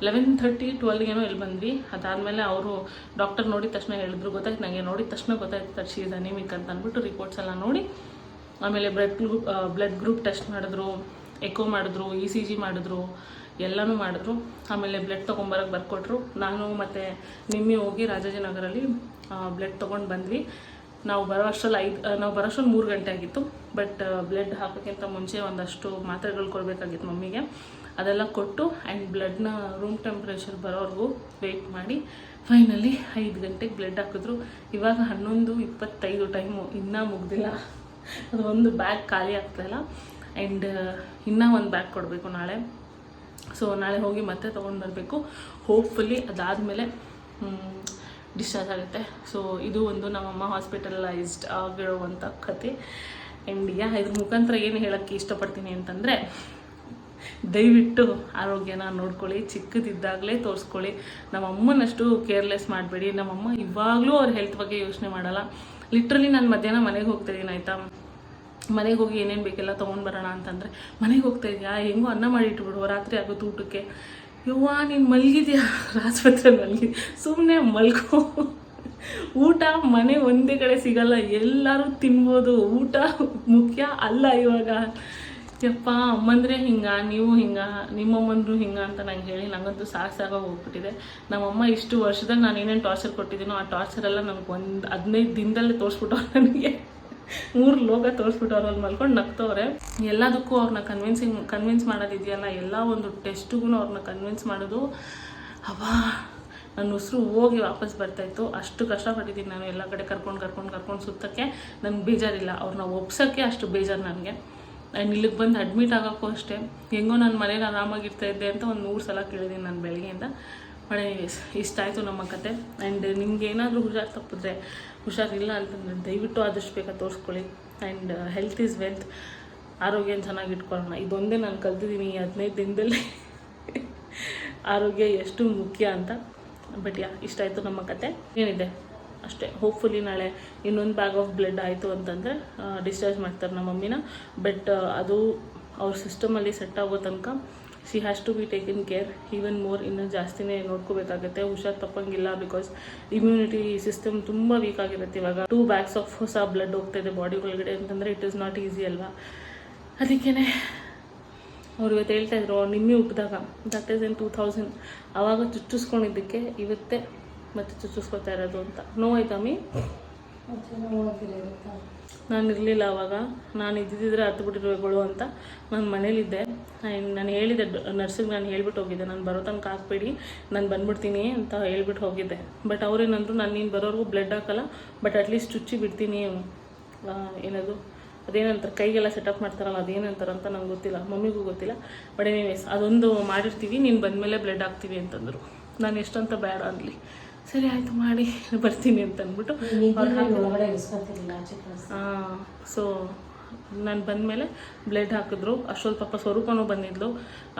A: ಲೆವೆನ್ ಥರ್ಟಿ ಟ್ವೆಲ್ಗೇನೋ ಇಲ್ಲಿ ಬಂದ್ವಿ. ಅದಾದಮೇಲೆ ಅವರು ಡಾಕ್ಟರ್ ನೋಡಿದ ತಕ್ಷಣ ಹೇಳಿದ್ರು, ಗೊತ್ತಾಯ್ತು ನನಗೆ ನೋಡಿದ ತಕ್ಷಣ ಗೊತ್ತಾಯ್ತು ತರ್ಸಿ ಇದು ಅನಿಮಿಕ್ ಅಂತ ಅಂದ್ಬಿಟ್ಟು ರಿಪೋರ್ಟ್ಸ್ ಎಲ್ಲ ನೋಡಿ, ಆಮೇಲೆ blood group blood group test ಮಾಡಿದ್ರು ಎಕೋ ಮಾಡಿದ್ರು ಇ ಸಿ ಜಿ ಮಾಡಿದ್ರು, ಎಲ್ಲನೂ ಮಾಡಿದ್ರು. ಆಮೇಲೆ ಬ್ಲಡ್ ತೊಗೊಂಬರೋಕ್ಕೆ ಬರ್ಕೊಟ್ರು. ನಾನು ಮತ್ತು ನಿಮ್ಮಿ ಹೋಗಿ ರಾಜಾಜಿನಗರಲ್ಲಿ ಬ್ಲಡ್ ತೊಗೊಂಡು ಬಂದ್ವಿ. ನಾವು ಬರೋ ಅಷ್ಟರಲ್ಲಿ ಐದು ನಾವು ಬರೋ ಮೂರು ಗಂಟೆ ಆಗಿತ್ತು. ಬಟ್ ಬ್ಲಡ್ ಹಾಕೋಕ್ಕಿಂತ ಮುಂಚೆ ಒಂದಷ್ಟು ಮಾತ್ರೆಗಳು ಕೊಡಬೇಕಾಗಿತ್ತು ಮಮ್ಮಿಗೆ. ಅದೆಲ್ಲ ಕೊಟ್ಟು ಆ್ಯಂಡ್ ಬ್ಲಡ್ನ ರೂಮ್ ಟೆಂಪ್ರೇಚರ್ ಬರೋವರೆಗೂ ವೆಯ್ಟ್ ಮಾಡಿ. ಫೈನಲಿ ಐದು ಗಂಟೆಗೆ ಬ್ಲಡ್ ಹಾಕಿದ್ರು. ಇವಾಗ ಹನ್ನೊಂದು ಇಪ್ಪತ್ತೈದು ಟೈಮು ಇನ್ನೂ ಮುಗ್ದಿಲ್ಲ. ಅದು ಒಂದು ಬ್ಯಾಗ್ ಖಾಲಿ ಆಗ್ತಾಯಿಲ್ಲ ಆ್ಯಂಡ್ ಇನ್ನೂ ಒಂದು ಬ್ಯಾಗ್ ಕೊಡಬೇಕು ನಾಳೆ. ಸೊ ನಾಳೆ ಹೋಗಿ ಮತ್ತೆ ತೊಗೊಂಡು ಬರಬೇಕು. ಹೋಪ್ಫುಲಿ ಅದಾದಮೇಲೆ ಡಿಸ್ಚಾರ್ಜ್ ಆಗುತ್ತೆ. ಸೊ ಇದು ಒಂದು ನಮ್ಮಮ್ಮ ಹಾಸ್ಪಿಟಲೈಸ್ಡ್ ಆಗಿರುವಂಥ ಕತೆ. ಆ್ಯಂಡ್ ಯಾ, ಇದ್ರ ಮುಖಾಂತರ ಏನು ಹೇಳೋಕ್ಕೆ ಇಷ್ಟಪಡ್ತೀನಿ ಅಂತಂದರೆ ದಯವಿಟ್ಟು ಆರೋಗ್ಯನ ನೋಡ್ಕೊಳ್ಳಿ, ಚಿಕ್ಕದಿದ್ದಾಗಲೇ ತೋರಿಸ್ಕೊಳ್ಳಿ. ನಮ್ಮ ಅಮ್ಮನಷ್ಟು ಕೇರ್ಲೆಸ್ ಮಾಡಬೇಡಿ. ನಮ್ಮಮ್ಮ ಇವಾಗಲೂ ಅವ್ರ ಹೆಲ್ತ್ ಬಗ್ಗೆ ಯೋಚನೆ ಮಾಡಲ್ಲ. ಲಿಟ್ರಲಿ ನಾನು ಮಧ್ಯಾಹ್ನ ಮನೆಗೆ ಹೋಗ್ತಿದ್ದೀನಿ ಆಯಿತಾ? ಮನೆಗೆ ಹೋಗಿ ಏನೇನು ಬೇಕೆಲ್ಲ ತೊಗೊಂಡು ಬರೋಣ ಅಂತಂದರೆ, ಮನೆಗೆ ಹೋಗ್ತಾ ಇದೆಯಾ? ಹೆಂಗೋ ಅನ್ನ ಮಾಡಿ ಇಟ್ಬಿಡು, ರಾತ್ರಿ ಆಗುತ್ತೆ ಊಟಕ್ಕೆ? ಯುವಾ ನೀನು ಮಲಗಿದ್ಯಾ? ಆಸ್ಪತ್ರೆ ಮಲಗಿ ಸುಮ್ಮನೆ ಮಲ್ಕೋ. ಊಟ ಮನೆ ಒಂದೇ ಕಡೆ ಸಿಗಲ್ಲ. ಎಲ್ಲರೂ ತಿನ್ಬೋದು. ಊಟ ಮುಖ್ಯ ಅಲ್ಲ ಇವಾಗ. ಯಪ್ಪ ಅಮ್ಮಂದ್ರೆ ಹಿಂಗ, ನೀವು ಹಿಂಗ ನಿಮ್ಮಮ್ಮಂದ್ರು ಹಿಂಗ ಅಂತ ನಂಗೆ ಹೇಳಿ ನಂಗಂತೂ ಸಾಕು ಸಾಕಾಗಿ ಹೋಗ್ಬಿಟ್ಟಿದೆ. ನಮ್ಮಮ್ಮ ಇಷ್ಟು ವರ್ಷದಲ್ಲಿ ನಾನು ಏನೇನು ಟಾರ್ಚರ್ ಕೊಟ್ಟಿದ್ದೀನೋ ಆ ಟಾರ್ಚರ್ ಎಲ್ಲ ನನಗೆ ಒಂದು ಹದಿನೈದು ದಿನದಲ್ಲೇ ತೋರಿಸ್ಬಿಟ್ಟವ್ರು ನನಗೆ. ಮೂರು ಲೋಕ ತೋರಿಸ್ಬಿಟ್ಟು ಅವ್ರಲ್ಲಿ ಮಲ್ಕೊಂಡು ನಗ್ತವ್ರೆ. ಎಲ್ಲದಕ್ಕೂ ಅವ್ರನ್ನ ಕನ್ವಿನ್ಸಿಂಗ್ ಕನ್ವಿನ್ಸ್ ಮಾಡೋದಿದೆಯಲ್ಲ, ಎಲ್ಲ ಒಂದು ಟೆಸ್ಟಿಗೂ ಅವ್ರನ್ನ ಕನ್ವಿನ್ಸ್ ಮಾಡೋದು. ಅವಾ ನನ್ನ ಉಸಿರು ಹೋಗಿ ವಾಪಸ್ ಬರ್ತಾಯಿತ್ತು ಅಷ್ಟು ಕಷ್ಟಪಟ್ಟಿದ್ದೀನಿ ನಾನು, ಎಲ್ಲ ಕಡೆ ಕರ್ಕೊಂಡು ಕರ್ಕೊಂಡು ಕರ್ಕೊಂಡು ಸುತ್ತಕ್ಕೆ. ನನಗೆ ಬೇಜಾರಿಲ್ಲ. ಅವ್ರನ್ನ ಒಪ್ಸೋಕ್ಕೆ ಅಷ್ಟು ಬೇಜಾರು ನನಗೆ. ಆ್ಯಂಡ್ ಇಲ್ಲಿಗೆ ಬಂದು ಅಡ್ಮಿಟ್ ಆಗೋಕ್ಕೂ ಅಷ್ಟೇ. ಹೆಂಗೋ ನಾನು ಮನೇಲಿ ಆರಾಮಾಗಿರ್ತಾ ಇದ್ದೆ ಅಂತ ಒಂದು ನೂರು ಸಲ ಕೇಳಿದ್ದೀನಿ ನಾನು ಬೆಳಗ್ಗೆಯಿಂದ. ಬಟ್ ಇಷ್ಟ ಆಯಿತು ನಮ್ಮ ಕತೆ. ಆ್ಯಂಡ್ ನಿಮ್ಗೆ ಏನಾದರೂ ಹುಷಾರು ತಪ್ಪಿದ್ರೆ ಹುಷಾರಿಲ್ಲ ಅಂತಂದರೆ ದಯವಿಟ್ಟು ಆದಷ್ಟು ಬೇಗ ತೋರಿಸ್ಕೊಳ್ಳಿ. ಆ್ಯಂಡ್ ಹೆಲ್ತ್ ಈಸ್ ವೆಲ್ತ್ ಆರೋಗ್ಯ ಚೆನ್ನಾಗಿ ಇಟ್ಕೊಳ್ಳೋಣ. ಇದೊಂದೇ ನಾನು ಕಲ್ತಿದ್ದೀನಿ ಈ ಹದಿನೈದು ದಿನದಲ್ಲಿ. ಆರೋಗ್ಯ ಎಷ್ಟು ಮುಖ್ಯ ಅಂತ. ಬಟ್ ಯಾ ಇಷ್ಟ ಆಯಿತು ನಮ್ಮ ಕತೆ. ಏನಿದೆ? ಅಷ್ಟೇ. ಹೋಪ್ಫುಲಿ ನಾಳೆ ಇನ್ನೊಂದು ಬ್ಯಾಗ್ ಆಫ್ ಬ್ಲಡ್ ಆಯಿತು ಅಂತಂದರೆ ಡಿಸ್ಚಾರ್ಜ್ ಮಾಡ್ತಾರೆ ನಮ್ಮ ಮಮ್ಮಿನ. ಬಟ್ ಅದು ಅವ್ರ ಸಿಸ್ಟಮಲ್ಲಿ ಸೆಟ್ ಆಗೋ ತನಕ she has to be taken care even more ಇನ್ನೂ ಜಾಸ್ತಿನೇ ನೋಡ್ಕೋಬೇಕಾಗುತ್ತೆ. ಹುಷಾರು ತಪ್ಪಂಗಿಲ್ಲ ಬಿಕಾಸ್ ಇಮ್ಯುನಿಟಿ ಸಿಸ್ಟಮ್ ತುಂಬ ವೀಕ್ ಆಗಿರುತ್ತೆ ಇವಾಗ. ಟೂ ಬ್ಯಾಗ್ಸ್ ಆಫ್ ಹೊಸ ಬ್ಲಡ್ ಹೋಗ್ತಾಯಿದೆ ಬಾಡಿ ಒಳಗಡೆ ಅಂತಂದರೆ ಇಟ್ ಇಸ್ ನಾಟ್ ಈಸಿ ಅಲ್ವಾ? ಅದಕ್ಕೇ ಅವ್ರು ಇವತ್ತು ಹೇಳ್ತಾ ಇದ್ರು, ನಿನ್ನೆ ಹುಟ್ಟಿದಾಗ. That is in two thousand ಆವಾಗ ಚುಚ್ಚಿಸ್ಕೊಂಡಿದ್ದಕ್ಕೆ ಇವತ್ತೇ ಮತ್ತೆ ಚುಚ್ಚಿಸ್ಕೊತಾ ಇರೋದು ಅಂತ ನೋವಾಯ್ತಾ ಮೀ ನಾನು ಇರಲಿಲ್ಲ ಅವಾಗ. ನಾನು ಇದ್ದಿದ್ದರೆ ಹತ್ತು ಬಿಟ್ಟಿರೋಗಳು ಅಂತ ನಾನು ಮನೇಲಿದ್ದೆ. ನಾನು ಹೇಳಿದೆ, ನರ್ಸಿಗೆ ನಾನು ಹೇಳ್ಬಿಟ್ಟು ಹೋಗಿದ್ದೆ. ನಾನು ಬರೋ ತನಕ ಹಾಕ್ಬೇಡಿ ನಾನು ಬಂದ್ಬಿಡ್ತೀನಿ ಅಂತ ಹೇಳ್ಬಿಟ್ಟು ಹೋಗಿದ್ದೆ. ಬಟ್ ಅವ್ರೇನಂದ್ರು ನಾನು ನೀನು ಬರೋರ್ಗೂ ಬ್ಲಡ್ ಹಾಕಲ್ಲ ಬಟ್ ಅಟ್ಲೀಸ್ಟ್ ಚುಚ್ಚಿ ಬಿಡ್ತೀನಿ. ಏನದು, ಅದೇನಂತಾರೆ, ಕೈಗೆಲ್ಲ ಸೆಟಪ್ ಮಾಡ್ತಾರಲ್ಲ, ಅದೇನಂತಾರೆ ಅಂತ ನಂಗೆ ಗೊತ್ತಿಲ್ಲ, ಮಮ್ಮಿಗೂ ಗೊತ್ತಿಲ್ಲ. ಬಟ್ ಎನಿವೇಸ್ ಅದೊಂದು ಮಾಡಿರ್ತೀವಿ, ನೀನು ಬಂದಮೇಲೆ ಬ್ಲಡ್ ಹಾಕ್ತೀವಿ ಅಂತಂದರು. ನಾನು ಎಷ್ಟಂತ ಬೇಡ ಅನ್ಲಿ. ಸರಿ ಆಯಿತು ಮಾಡಿ ಬರ್ತೀನಿ ಅಂತ ಅಂದ್ಬಿಟ್ಟು
B: ಒಳಗಡೆ ಕಳಿಸ್
A: ಸೊ ನಾನು ಬಂದಮೇಲೆ ಬ್ಲಡ್ ಹಾಕಿದ್ರು. ಅಷ್ಟೊಂದು ಪಾಪ ಸ್ವರೂಪನೂ ಬಂದಿದ್ಲು.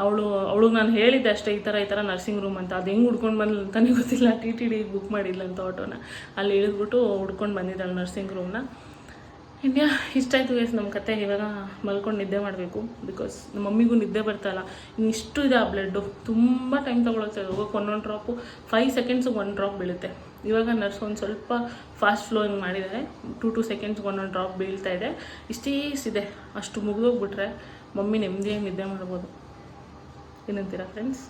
A: ಅವಳು ಅವಳಿಗೆ ನಾನು ಹೇಳಿದ್ದೆ ಅಷ್ಟೇ ಈ ಥರ ಈ ಥರ ನರ್ಸಿಂಗ್ ರೂಮ್ ಅಂತ. ಅದು ಹೆಂಗೆ ಹುಡ್ಕೊಂಡು ಬಂದ್ಲು ಅಂತಲೇ ಗೊತ್ತಿಲ್ಲ. ಟಿ ಟಿ ಡಿ ಬುಕ್ ಮಾಡಿಲ್ಲ ಅಂತ ಆಟೋನ ಅಲ್ಲಿ ಇಳಿದ್ಬಿಟ್ಟು ಹುಡ್ಕೊಂಡು ಬಂದಿದ್ದಾಳೆ ನರ್ಸಿಂಗ್ ರೂಮ್ನ ಇಂಡಿಯಾ ಇಷ್ಟ ಆಯಿತು ಗೈಸ್ ನಮ್ಮ ಕತೆ. ಇವಾಗ ಮಲ್ಕೊಂಡು ನಿದ್ದೆ ಮಾಡಬೇಕು. ಬಿಕಾಸ್ ನಮ್ಮ ಮಮ್ಮಿಗೂ ನಿದ್ದೆ ಬರ್ತಾಯಿಲ್ಲ ಇಲ್ಲ. ಇಷ್ಟು ಇದೆ ಆ ಬ್ಲಡ್ಡು ತುಂಬ ಟೈಮ್ ತೊಗೊಳುತ್ತೆ. ಹೋಗೋಕೆ ಒಂದೊಂದು ಡ್ರಾಪು ಫೈವ್ ಸೆಕೆಂಡ್ಸಿಗೆ ಒಂದು ಡ್ರಾಪ್ ಬೀಳುತ್ತೆ. ಇವಾಗ ನರ್ಸ್ ಒಂದು ಸ್ವಲ್ಪ ಫಾಸ್ಟ್ ಫ್ಲೋಯಿಂಗ್ ಮಾಡಿದ್ದಾರೆ. ಟೂ ಟು ಸೆಕೆಂಡ್ಸ್ಗೆ ಒಂದೊಂದು ಡ್ರಾಪ್ ಬೀಳ್ತಾ ಇದೆ. ಇಷ್ಟೇ ಇದೆ ಅಷ್ಟು ಮುಗಿದೋಗ್ಬಿಟ್ರೆ ಮಮ್ಮಿ ನೆಮ್ಮದಿಯಾಗಿ ನಿದ್ದೆ ಮಾಡ್ಬೋದು. ಏನಂತೀರಾ ಫ್ರೆಂಡ್ಸ್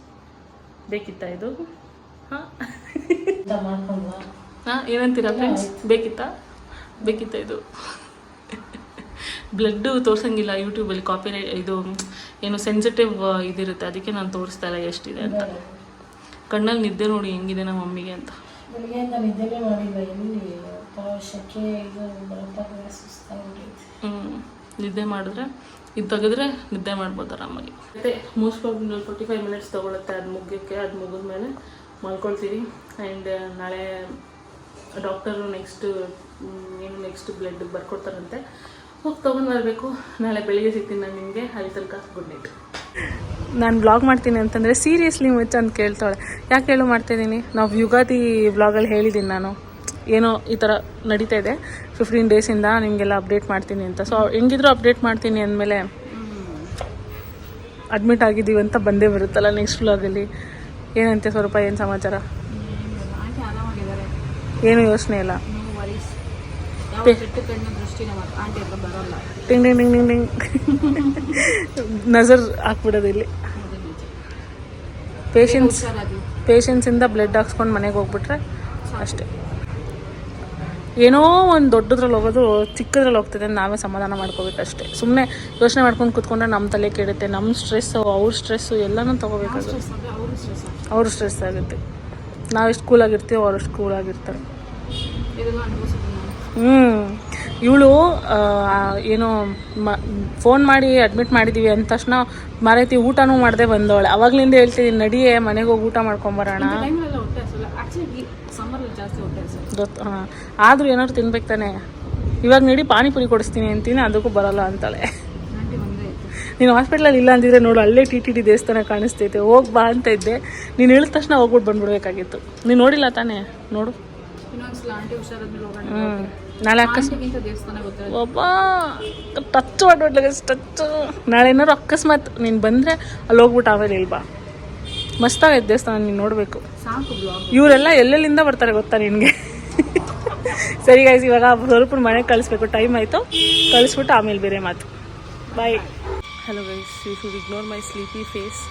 A: ಬೇಕಿತ್ತಾ ಇದು? ಹಾಂ? ಹಾಂ ಏನಂತೀರಾ ಫ್ರೆಂಡ್ಸ್ ಬೇಕಿತ್ತಾ? ಬೇಕಿತ್ತ ಇದು? ಬ್ಲಡ್ಡು ತೋರ್ಸಂಗಿಲ್ಲ ಯೂಟ್ಯೂಬಲ್ಲಿ ಕಾಪಿ ಇದು ಏನು ಸೆನ್ಸಿಟಿವ್ ಇದಿರುತ್ತೆ. ಅದಕ್ಕೆ ನಾನು ತೋರಿಸ್ತಾ ಇಲ್ಲ ಎಷ್ಟಿದೆ ಅಂತ. ಕಣ್ಣಲ್ಲಿ ನಿದ್ದೆ ನೋಡಿ ಹೆಂಗಿದೆ ನಮ್ಮ ಮಮ್ಮಿಗೆ ಅಂತ. ಹ್ಞೂ ನಿದ್ದೆ ಮಾಡಿದ್ರೆ ಇದು ತೆಗೆದ್ರೆ ನಿದ್ದೆ ಮಾಡ್ಬೋದು ಆರಾಮಾಗಿ. ಮತ್ತೆ most of forty five minutes ತೊಗೊಳುತ್ತೆ ಅದು ಮುಗಿಯೋಕ್ಕೆ. ಅದು ಮುಗಿದ್ಮೇಲೆ ಮಲ್ಕೊಳ್ತೀವಿ ಆ್ಯಂಡ್ ನಾಳೆ ಡಾಕ್ಟರು ನೆಕ್ಸ್ಟ್ ಏನು ನೆಕ್ಸ್ಟ್ ಬ್ಲಡ್ ಬರ್ಕೊಡ್ತಾರಂತೆ. ಹೋಗಿ ತೊಗೊಂಡು ಬರಬೇಕು. ನಾಳೆ ಬೆಳಿಗ್ಗೆ ಸಿಗ್ತೀನಿ ನಾನು ನಿಮಗೆ. ಅಲ್ಲಿ ತನಕ ಗುಡ್ ನೈಟ್. ನಾನು ಬ್ಲಾಗ್ ಮಾಡ್ತೀನಿ ಅಂತಂದರೆ ಸೀರಿಯಸ್ಲಿ ಮುಚ್ಚ ಅಂತ ಕೇಳ್ತಾಳೆ. ಯಾಕೆ ಹೇಳು ಮಾಡ್ತಾಯಿದ್ದೀನಿ ನಾವು ಯುಗಾದಿ ಬ್ಲಾಗಲ್ಲಿ ಹೇಳಿದ್ದೀನಿ ನಾನು. ಏನೋ ಈ ಥರ ನಡೀತಾ ಇದೆ. ಫಿಫ್ಟೀನ್ ಡೇಸಿಂದ ನಿಮಗೆಲ್ಲ ಅಪ್ಡೇಟ್ ಮಾಡ್ತೀನಿ ಅಂತ. ಸೊ ಹೆಂಗಿದ್ರು ಅಪ್ಡೇಟ್ ಮಾಡ್ತೀನಿ ಅಂದಮೇಲೆ ಅಡ್ಮಿಟ್ ಆಗಿದ್ದೀವಿ ಅಂತ ಬಂದೇ ಬರುತ್ತಲ್ಲ ನೆಕ್ಸ್ಟ್ ಬ್ಲಾಗಲ್ಲಿ ಏನಂತೆ ಸ್ವಲ್ಪ ಏನು ಸಮಾಚಾರ? ಏನು ಯೋಚನೆ ಇಲ್ಲ.
C: ಆಂಟಿ ಹತ್ರ ಬರೋಲ್ಲ.
A: ಟಿಂಗ್ ಟಿಂಗ್ ಟಿಂಗ್ ಟಿಂಗ್ ಟಿಂಗ್ ನಜರ್ ಹಾಕ್ಬಿಡೋದು ಇಲ್ಲಿ. ಪೇಷನ್ಸ್ ಪೇಷನ್ಸಿಂದ ಬ್ಲಡ್ ಹಾಕ್ಸ್ಕೊಂಡು ಮನೆಗೆ ಹೋಗ್ಬಿಟ್ರೆ ಅಷ್ಟೇ. ಏನೋ ಒಂದು ದೊಡ್ಡದ್ರಲ್ಲಿ ಹೋಗೋದು ಚಿಕ್ಕದ್ರಲ್ಲಿ ಹೋಗ್ತದೆ ನಾವೇ ಸಮಾಧಾನ ಮಾಡ್ಕೋಬೇಕು ಅಷ್ಟೇ. ಸುಮ್ಮನೆ ಯೋಚನೆ ಮಾಡ್ಕೊಂಡು ಕೂತ್ಕೊಂಡ್ರೆ ನಮ್ಮ ತಲೆ ಕೆಡುತ್ತೆ ನಮ್ಮ ಸ್ಟ್ರೆಸ್ಸು ಅವ್ರ ಸ್ಟ್ರೆಸ್ಸು ಎಲ್ಲನೂ ತೊಗೋಬೇಕಾಗುತ್ತೆ.
C: ಅವ್ರ ಸ್ಟ್ರೆಸ್
A: ಆಗುತ್ತೆ. ನಾವು ಎಷ್ಟು ಕೂಲಾಗಿರ್ತೀವೋ ಅವ್ರು ಅಷ್ಟು ಕೂಲಾಗಿರ್ತಾರೆ ಹ್ಞೂ ಇವಳು ಏನೋ ಮ ಫೋನ್ ಮಾಡಿ ಅಡ್ಮಿಟ್ ಮಾಡಿದ್ದೀವಿ ಅಂದ ತಕ್ಷಣ ಮಾರೈತಿ ಊಟನೂ ಮಾಡದೆ ಬಂದವಳೆ. ಅವಾಗ್ಲಿಂದ ಹೇಳ್ತೀನಿ ನಡಿಯೇ ಮನೆಗೆ ಹೋಗಿ ಊಟ ಮಾಡ್ಕೊಂಬರೋಣ ಗೊತ್ತು ಹಾಂ. ಆದರೂ ಏನಾದ್ರು ತಿನ್ಬೇಕು ತಾನೆ. ಇವಾಗ ನಡಿ ಪಾನಿಪುರಿ ಕೊಡಿಸ್ತೀನಿ ಅಂತೀನಿ ಅದಕ್ಕೂ ಬರಲ್ಲ ಅಂತಾಳೆ. ನೀನು ಹಾಸ್ಪಿಟ್ಲಲ್ಲಿ ಇಲ್ಲ ಅಂದಿದ್ರೆ ನೋಡು ಅಲ್ಲೇ ಟಿ ಟಿ ಟಿ ದೇವಸ್ಥಾನ ಕಾಣಿಸ್ತೈತೆ. ಹೋಗ್ಬಾ ಅಂತ ಇದ್ದೆ. ನೀನು ಹೇಳಿದ ತಕ್ಷಣ ಹೋಗ್ಬಿಟ್ಟು ಬಂದ್ಬಿಡ್ಬೇಕಾಗಿತ್ತು. ನೀನು ನೋಡಿಲ್ಲ ತಾನೇ? ನೋಡು. ನಾಳೆ ಒಬ್ಬ ಟಚ್ ಟಚ್ ನಾಳೆ ಏನಾರು ಅಕಸ್ಮಾತ್ ನೀನು ಬಂದರೆ ಅಲ್ಲಿ ಹೋಗ್ಬಿಟ್ಟು ಆಮೇಲೆ ಇಲ್ವಾ ಮಸ್ತಾಗೈತೆ ದೇವಸ್ಥಾನ ನೀನು ನೋಡಬೇಕು.
C: ಸಾಕು ಬ್ಲಾಗ್
A: ಇವರೆಲ್ಲ ಎಲ್ಲೆಲ್ಲಿಂದ ಬರ್ತಾರೆ ಗೊತ್ತಾ ನಿನಗೆ? ಸರಿ ಗಾಯ್ಸ್ ಇವಾಗ ಸ್ವಲ್ಪ ಮನೆಗೆ ಕಳಿಸ್ಬೇಕು. ಟೈಮ್ ಆಯಿತು. ಕಳಿಸ್ಬಿಟ್ಟು ಆಮೇಲೆ ಬೇರೆ ಮಾತು. Bye hello guys you should ignore my sleepy face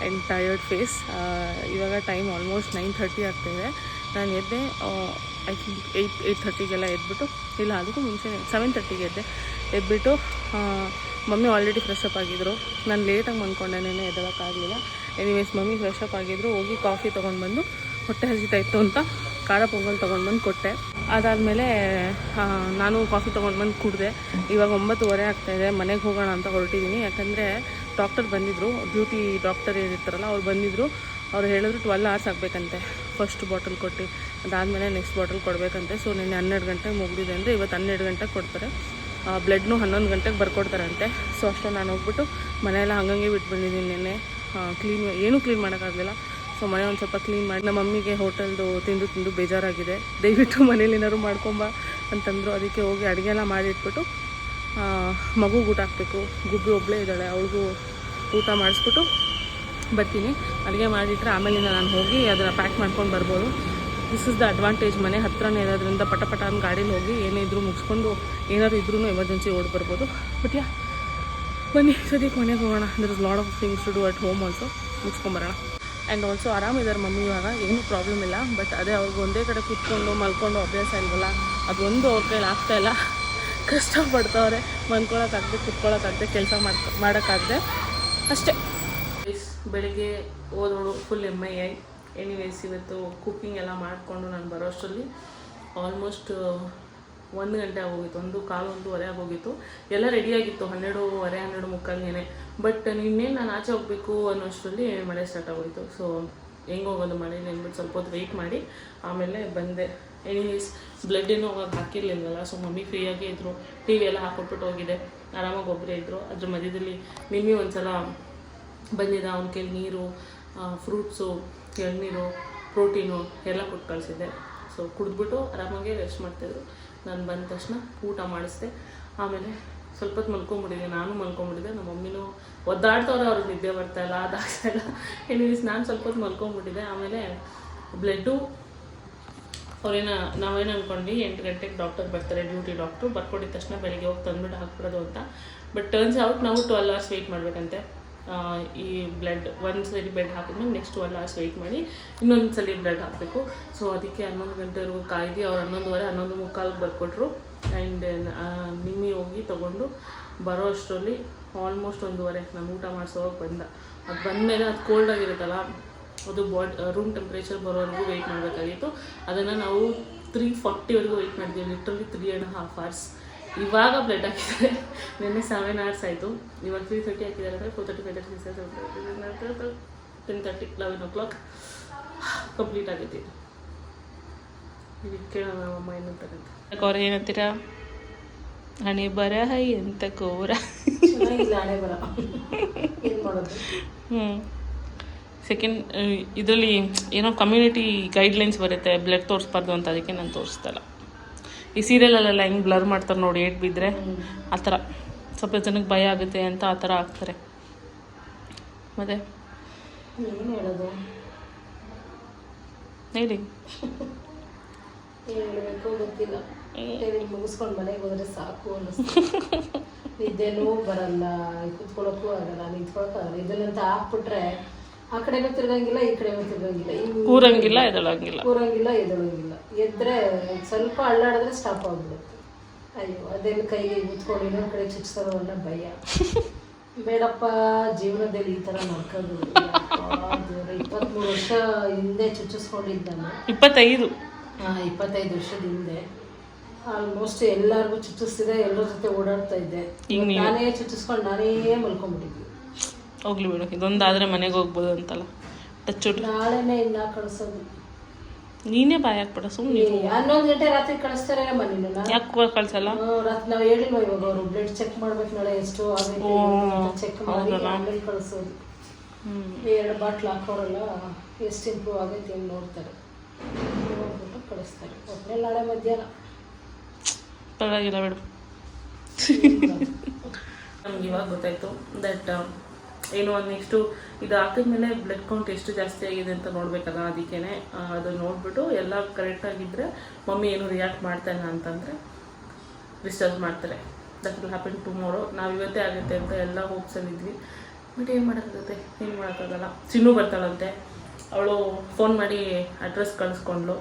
A: and tired face ಇವಾಗ ಟೈಮ್ ಆಲ್ಮೋಸ್ಟ್ ನೈನ್ ಥರ್ಟಿ ಆಗ್ತಾಯಿದೆ ನಾನು ಎದ್ದೆ ಐ ಥಿಂಕ್ ಏಯ್ಟ್ ಏಯ್ಟ್ ಥರ್ಟಿಗೆಲ್ಲ ಎದ್ಬಿಟ್ಟು, ಇಲ್ಲ ಅದಕ್ಕೂ ಮುಂಚೆ ಸೆವೆನ್ ತರ್ಟಿಗೆ ಎದ್ದೆ. ಎದ್ಬಿಟ್ಟು ಮಮ್ಮಿ ಆಲ್ರೆಡಿ ಫ್ರೆಶ್ ಅಪ್ ಆಗಿದ್ರು. ನಾನು ಲೇಟಾಗಿ ಮನ್ಕೊಂಡೆ ನೆನೆ ಎದ್ದೋಕ್ಕಾಗಲಿಲ್ಲ ಎನಿವೇಸ್ ಮಮ್ಮಿ ಫ್ರೆಶ್ ಅಪ್ ಆಗಿದ್ರು, ಹೋಗಿ ಕಾಫಿ ತೊಗೊಂಡು ಬಂದು ಹೊಟ್ಟೆ ಹಸಿತಾಯಿತ್ತು ಅಂತ ಖಾರ ಪೊಂಗಲ್ ತೊಗೊಂಡು ಬಂದು ಕೊಟ್ಟೆ. ಅದಾದಮೇಲೆ ನಾನು ಕಾಫಿ ತೊಗೊಂಡು ಬಂದು ಕುಡಿದೆ. ಇವಾಗ ಒಂಬತ್ತುವರೆ ಆಗ್ತಾಯಿದೆ ಮನೆಗೆ ಹೋಗೋಣ ಅಂತ ಹೊರಟಿದ್ದೀನಿ ಯಾಕಂದರೆ ಡಾಕ್ಟರ್ ಬಂದಿದ್ದರು ಡ್ಯೂಟಿ ಡಾಕ್ಟರ್ ಏನಿರ್ತಾರಲ್ಲ, ಅವ್ರು ಬಂದಿದ್ದರು ಅವ್ರು ಹೇಳಿದ್ರು ಟ್ವೆಲ್ ಅವರ್ಸ್ ಆಗಬೇಕಂತೆ. ಫಸ್ಟ್ ಬಾಟಲ್ ಕೊಟ್ಟು. ಅದಾದಮೇಲೆ ನೆಕ್ಸ್ಟ್ ಬಾಟಲ್ ಕೊಡಬೇಕಂತೆ. ಸೊ ನಿನ್ನೆ ಹನ್ನೆರಡು ಗಂಟೆಗೆ ಮುಗಿದಿದೆ ಅಂದರೆ ಇವತ್ತು ಹನ್ನೆರಡು ಗಂಟೆಗೆ ಕೊಡ್ತಾರೆ. ಬ್ಲಡ್ನು ಹನ್ನೊಂದು ಗಂಟೆಗೆ ಬರ್ಕೊಡ್ತಾರಂತೆ. ಸೊ ಅಷ್ಟೇ ನಾನು ಹೋಗ್ಬಿಟ್ಟು ಮನೆಯೆಲ್ಲ ಹಂಗಂಗೆ ಬಿಟ್ಟು ಬಂದಿದ್ದೀನಿ ನಿನ್ನೆ. ಕ್ಲೀನ್ ಏನೂ ಕ್ಲೀನ್ ಮಾಡೋಕ್ಕಾಗಲಿಲ್ಲ. ಸೊ ಮನೆ ಒಂದು ಸ್ವಲ್ಪ ಕ್ಲೀನ್ ಮಾಡಿ ನಮ್ಮ ಮಮ್ಮಿಗೆ ಹೋಟೆಲ್ದು ತಿಂದು ತಿಂದು ಬೇಜಾರಾಗಿದೆ. ದಯವಿಟ್ಟು ಮನೇಲಿ ಏನಾದ್ರು ಮಾಡ್ಕೊಂಬ ಅಂತಂದರು. ಅದಕ್ಕೆ ಹೋಗಿ ಅಡುಗೆ ಎಲ್ಲ ಮಾಡಿಟ್ಬಿಟ್ಟು ಮಗು ಊಟ ಹಾಕಬೇಕು. ಗುಬ್ಬಿ ಒಬ್ಬಳೇ ಇದ್ದಾಳೆ. ಅವಳಿಗೂ ಊಟ ಮಾಡಿಸ್ಬಿಟ್ಟು ಬರ್ತೀನಿ. ಅಡುಗೆ ಮಾಡಿಟ್ರೆ ಆಮೇಲಿಂದ ನಾನು ಹೋಗಿ ಅದನ್ನು ಪ್ಯಾಕ್ ಮಾಡ್ಕೊಂಡು ಬರ್ಬೋದು. ದಿಸ್ ಇಸ್ ದ ಅಡ್ವಾಂಟೇಜ್ ಮನೆ ಹತ್ರನೇ ಇರೋದ್ರಿಂದ ಪಟ ಪಟ ಅಂತ ಗಾಡೀಲಿ ಹೋಗಿ ಏನೇ ಇದ್ರೂ ಮುಗಿಸ್ಕೊಂಡು ಏನಾದ್ರು ಇದ್ರೂ ಎಮರ್ಜೆನ್ಸಿ ಓಡಿ ಬರ್ಬೋದು. ಬಟ್ ಯಾ ಬನ್ನಿ ಸದ್ಯಕ್ಕೆ ಮನೆಗೆ ಹೋಗೋಣ. There is lot of things to do at home also ಮುಗಿಸ್ಕೊಂಬರೋಣ and also ಆರಾಮಿದ್ದಾರೆ ಮಮ್ಮಿ ಇವಾಗ. ಏನೂ ಪ್ರಾಬ್ಲಮ್ ಇಲ್ಲ. ಬಟ್ ಅದೇ ಅವ್ರಿಗೆ ಒಂದೇ ಕಡೆ ಕೂತ್ಕೊಂಡು ಮಲ್ಕೊಂಡು ಅಭ್ಯಾಸ ಇಲ್ವಲ್ಲ? ಅದೊಂದು ಅವ್ರ ಕೈಲಿ ಆಗ್ತಾ ಇಲ್ಲ. ಕಷ್ಟಪಡ್ತವ್ರೆ. ಮನ್ಕೊಳಕ್ಕಾಗದೆ ಕೂತ್ಕೊಳಕ್ಕಾಗದೆ, ಕೆಲಸ ಮಾಡ್ಕೊ, ಮಾಡೋಕ್ಕಾಗದೆ. ಅಷ್ಟೇ. ಬೆಳಿಗ್ಗೆ ಓದೋಳು full M I I anyways ಇವತ್ತು ಕುಕ್ಕಿಂಗ್ ಎಲ್ಲ ಮಾಡಿಕೊಂಡು ನಾನು ಬರೋ ಅಷ್ಟರಲ್ಲಿ ಆಲ್ಮೋಸ್ಟ್ ಒಂದು ಗಂಟೆ ಆಗೋಗಿತ್ತು. ಒಂದು ಕಾಲು, ಒಂದೂವರೆ ಆಗೋಗಿತ್ತು. ಎಲ್ಲ ರೆಡಿಯಾಗಿತ್ತು ಹನ್ನೆರಡೂವರೆ, ಹನ್ನೆರಡು ಮುಕ್ಕಾಲ್ಗೇನೆ. ಬಟ್ ನಿನ್ನೆ ನಾನು ಆಚೆ ಹೋಗಬೇಕು ಅನ್ನೋಷ್ಟರಲ್ಲಿ ಮಳೆ ಸ್ಟಾರ್ಟ್ ಆಗೋಯಿತು. ಸೊ ಹೆಂಗೆ ಹೋಗೋದು ಮಳೆ ಅಂದ್ಬಿಟ್ಟು ಸ್ವಲ್ಪ ಹೊತ್ತು ವೆಯ್ಟ್ ಮಾಡಿ, ಆಮೇಲೆ ಬಂದೆ. ಎನಿವೇಸ್ ಬ್ಲಡ್ ಏನೋ ಅವಾಗ ಹಾಕಿರ್ಲಿಲ್ಲಲ್ಲ ಸೊ ಮಮ್ಮಿ ಫ್ರೀಯಾಗಿ ಇದ್ದರು ಟಿ ವಿ ಎಲ್ಲ ಹಾಕೊಟ್ಬಿಟ್ಟು ಹೋಗಿದೆ. ಆರಾಮಾಗಿ ಒಬ್ಬರೇ ಇದ್ದರು ಅದ್ರ ಮಧ್ಯದಲ್ಲಿ ನಿಮ್ಮಿ ಒಂದ್ಸಲ ಬಂದಿದ್ದ ಅವ್ನ ಕೈಲಿ ನೀರು ಫ್ರೂಟ್ಸು ಎಳ್ನೀರು ಪ್ರೋಟೀನು ಎಲ್ಲ ಕೊಟ್ಟು ಕಳಿಸಿದ್ದೆ. ಸೊ ಕುಡಿದ್ಬಿಟ್ಟು ಆರಾಮಾಗಿ ರೆಸ್ಟ್ ಮಾಡ್ತಿದ್ರು. ನಾನು ಬಂದ ತಕ್ಷಣ ಊಟ ಮಾಡಿಸಿದೆ. ಆಮೇಲೆ ಸ್ವಲ್ಪ ಹೊತ್ತು ಮಲ್ಕೊಂಬಿಟ್ಟಿದ್ದೆ, ನಾನು ಮಲ್ಕೊಂಬಿಟ್ಟಿದ್ದೆ, ನಮ್ಮ ಮಮ್ಮಿನೂ ಒದ್ದಾಡ್ತವ್ರೆ ಅವ್ರಿಗೆ ನಿದ್ದೆ ಬರ್ತಾ ಇಲ್ಲ ಅದಾಗ್ತಾ ಇಲ್ಲ. ಎನಿವೇಸ್ ನಾನು ಸ್ವಲ್ಪ ಹೊತ್ತು ಮಲ್ಕೊಂಬಿಟ್ಟಿದ್ದೆ. ಆಮೇಲೆ ಬ್ಲಡ್ಡು, ಅವ್ರೇನ, ನಾವೇನು ಅಂದ್ಕೊಂಡ್ವಿ ಎಂಟು ಗಂಟೆಗೆ ಡಾಕ್ಟರ್ ಬರ್ತಾರೆ ಡ್ಯೂಟಿ ಡಾಕ್ಟ್ರು ಬರ್ಕೊಟ್ಟಿದ ತಕ್ಷಣ ಬೆಳಿಗ್ಗೆ ಹೋಗಿ ತಂದ್ಬಿಟ್ಟು ಹಾಕ್ಬಿಡೋದು ಅಂತ. ಬಟ್ ಟರ್ನ್ಸ್ ಔಟ್ ನಾವು ಟ್ವೆಲ್ ಅವರ್ಸ್ ವೆಯ್ಟ್ ಮಾಡಬೇಕಂತೆ. ಈ ಬ್ಲಡ್ ಒಂದು ಸರಿ ಬ್ಲಡ್ ಹಾಕಿದ್ಮೇಲೆ ನೆಕ್ಸ್ಟ್ ಒನ್ ಅವರ್ಸ್ ವೆಯ್ಟ್ ಮಾಡಿ ಇನ್ನೊಂದು ಸಲ ಬ್ಲಡ್ ಹಾಕಬೇಕು. ಸೊ ಅದಕ್ಕೆ ಹನ್ನೊಂದು ಗಂಟೆವರೆಗೂ ಕಾಯ್ದು ಅವ್ರು ಹನ್ನೊಂದುವರೆ, ಹನ್ನೊಂದು ಮುಕ್ಕಾಲ್ಗೆ ಬರ್ಕೊಟ್ರು. ಆ್ಯಂಡ್ ನಿಮ್ಮಿ ಹೋಗಿ ತೊಗೊಂಡು ಬರೋ ಅಷ್ಟರಲ್ಲಿ ಆಲ್ಮೋಸ್ಟ್ ಒಂದೂವರೆ, ನಾನು ಊಟ ಮಾಡಿಸೋವಾಗ ಬಂದ. ಅದು ಬಂದಮೇಲೆ ಅದು ಕೋಲ್ಡ್ ಆಗಿರುತ್ತಲ್ಲ, ಅದು ಬಾಡ್ ರೂಮ್ ಟೆಂಪ್ರೇಚರ್ ಬರೋವರೆಗೂ ವೆಯ್ಟ್ ಮಾಡಬೇಕಾಗಿತ್ತು. ಅದನ್ನು ನಾವು ತ್ರೀ ಫಾರ್ಟಿವರೆಗೂ ವೆಯ್ಟ್ ಮಾಡಿದ್ವಿ literally three and half hours ಇವಾಗ ಬ್ಲಡ್ ಹಾಕಿದ್ದಾರೆ. ನಿನ್ನೆ ಸೆವೆನ್ ಅವರ್ಸ್ ಆಯಿತು. ಇವಾಗ ತ್ರೀ ತರ್ಟಿ ಹಾಕಿದ್ದಾರೆ ಅಂದರೆ four thirty five thirty six ten thirty eleven o'clock complete ಆಗೈತಿ. ಇದಕ್ಕೆ ಕೇಳೋಣ ಏನಂತಾರಂತೆ ಅವ್ರು ಏನಂತೀರಾ ಹಣೆ ಬರಹ ಎಂತ ಕೋರ.
B: ಬರ
A: ಹ್ಞೂ ಸೆಕೆಂಡ್ ಇದರಲ್ಲಿ ಏನೋ ಕಮ್ಯುನಿಟಿ ಗೈಡ್ಲೈನ್ಸ್ ಬರುತ್ತೆ ಬ್ಲಡ್ ತೋರಿಸ್ಬಾರ್ದು ಅಂತ ಅದಕ್ಕೆ ನಾನು ತೋರಿಸ್ತಲ್ಲ ಈ ಸೀರಿಯಲಲ್ಲೆಲ್ಲ ಹೆಂಗೆ ಬ್ಲರ್ ಮಾಡ್ತಾರೆ ನೋಡಿ ಏಟ್ ಬಿದ್ದರೆ ಆ ಥರ. ಸ್ವಲ್ಪ ಜನಕ್ಕೆ ಭಯ ಆಗುತ್ತೆ ಅಂತ ಆ ಥರ ಆಗ್ತಾರೆ. ಮತ್ತೆ?
B: ಏನು ಹೇಳೋದು?
A: ಹೇಳಿ.
B: ಹೇಳಬೇಕು ಗೊತ್ತಿಲ್ಲ. ಮುಗಿಸ್ಕೊಂಡು ಮನೆಗೆ ಹೋದ್ರೆ ಸಾಕು ಅನ್ನಿಸ್ತು ನಿದ್ದೆನೂ ಬರಲ್ಲ ಕುತ್ಕೊಳ್ಳೋಕ್ಕೂ ಆಗಲ್ಲ ನಿಂತ್ಕೊಳಕ್ಕಾಗಲ್ಲ ಇದನ್ನಂತ ಹಾಕ್ಬಿಟ್ರೆ ಆ ಕಡೆನೂ ತಿರ್ಗಂಗಿಲ್ಲ ಈ ಕಡೆನೂ ತಿರ್ಗಂಗಿಲ್ಲ. ಊರಂಗಿಲ್ಲ
A: ಕೂರಂಗಿಲ್ಲ ಎದಳಂಗಿಲ್ಲ.
B: ಕೂರಂಗಿಲ್ಲ ಎದೊಳಂಗಿಲ್ಲ. ಎದ್ರೆ ಸ್ವಲ್ಪ ಅಳ್ಳಾಡಿದ್ರೆ ಸ್ಟಾಪ್ ಆಗ್ಬಿಡುತ್ತೆ. ಅಯ್ಯೋ ಅದೆಲ್ಲ ಕೈಗೆ ಕೂತ್ಕೊಂಡು ಇನ್ನೊಂದು ಕಡೆ ಚುಚ್ಸೋದು ಅನ್ನೋ ಭಯ. ಬೇಡಪ್ಪ ಜೀವನದಲ್ಲಿ ಈ ಥರ ಮಾಡ್ಕೊಂಡು ಇಪ್ಪತ್ತ್ಮೂರು ವರ್ಷ ಹಿಂದೆ ಚುಚ್ಚಿಸ್ಕೊಂಡಿದ್ದಾನೆ
A: ಇಪ್ಪತ್ತೈದು.
B: ಹಾಂ ಇಪ್ಪತ್ತೈದು ವರ್ಷದ ಹಿಂದೆ. ಆಲ್ಮೋಸ್ಟ್ ಎಲ್ಲರಿಗೂ ಚುಚ್ಚಿಸ್ತಿದೆ ಎಲ್ಲರ ಜೊತೆ ಓಡಾಡ್ತಾ ಇದ್ದೆ. ನಾನೇ ಚುಚ್ಚಿಸ್ಕೊಂಡು ನಾನೇ ಮಲ್ಕೊಂಡ್ಬಿಟ್ಟಿದ್ವಿ
A: ಹೋಗ್ಲಿ ಬಿಡು ಇದೊಂದಾದರೆ ಮನೆಗೆ ಹೋಗ್ಬೋದು ಅಂತಲ್ಲ. ಟಚ್
B: ನಾಳೆನೇ ಇನ್ನ ಕಳ್ಸೋದು.
A: ನೀನೇ ಬಾಯ್ ಹಾಕ್ಬಿಡ ಸುಮ್ಮನೆ
B: ಹನ್ನೊಂದು ಗಂಟೆ ರಾತ್ರಿ ಕಳಿಸ್ತಾರೆ ಮನೇಲಿ
A: ಯಾಕೆ ಕಳ್ಸಲ್ಲ?
B: ರಾತ್ರಿ ನಾವು ಹೇಳಿಲ್ವ ಇವಾಗ ಅವರು ಬ್ಲಡ್ ಚೆಕ್ ಮಾಡ್ಬೇಕು ನಾಳೆ ಎಷ್ಟು ಚೆಕ್ ಮಾಡಿ ಆಮೇಲೆ ಕಳಿಸೋದು.
A: ಹ್ಞೂ
B: ಎರಡು ಬಾಟ್ಲ್ ಹಾಕೋರಲ್ಲ ಎಷ್ಟು ಇಂಪ್ರೂವ್ ಆಗೈತೆ ಏನು ನೋಡ್ತಾರೆ. ನೋಡ್ಬಿಟ್ಟು ಕಳಿಸ್ತಾರೆ. ಒಬ್ಬನೇ ನಾಳೆ ಮಧ್ಯಾಹ್ನ.
A: ಪರವಾಗಿಲ್ಲ ಮೇಡಮ್ ನಮ್ಗೆ ಇವಾಗ ಗೊತ್ತಾಯ್ತು ದಟ್ ಏನು ಒಂದು ನೆಕ್ಸ್ಟು ಇದು ಹಾಕಿದ್ಮೇಲೆ ಬ್ಲಡ್ ಕೌಂಟ್ ಎಷ್ಟು ಜಾಸ್ತಿ ಆಗಿದೆ ಅಂತ ನೋಡ್ಬೇಕಲ್ಲ ಅದಕ್ಕೇನೆ. ಅದು ನೋಡ್ಬಿಟ್ಟು ಎಲ್ಲ ಕರೆಕ್ಟಾಗಿದ್ದರೆ ಮಮ್ಮಿ ಏನು ರಿಯಾಕ್ಟ್ ಮಾಡ್ತಾನೆ ಅಂತಂದರೆ ಡಿಸ್ಟರ್ಬ್ ಮಾಡ್ತಾರೆ. ದಟ್ ವಿಲ್ ಹ್ಯಾಪನ್ ಟುಮಾರೋ ನಾವು ಇವತ್ತೇ ಆಗುತ್ತೆ ಅಂತ ಎಲ್ಲ ಹೋಪ್ಸಲ್ಲಿದ್ವಿ ಬಟ್ ಏನು ಮಾಡೋಕ್ಕಾಗುತ್ತೆ? ಏನು ಮಾಡೋಕ್ಕಾಗಲ್ಲ? ಚಿನ್ನು ಬರ್ತಾಳಂತೆ. ಅವಳು ಫೋನ್ ಮಾಡಿ ಅಡ್ರೆಸ್ ಕಳಿಸ್ಕೊಂಡ್ಲು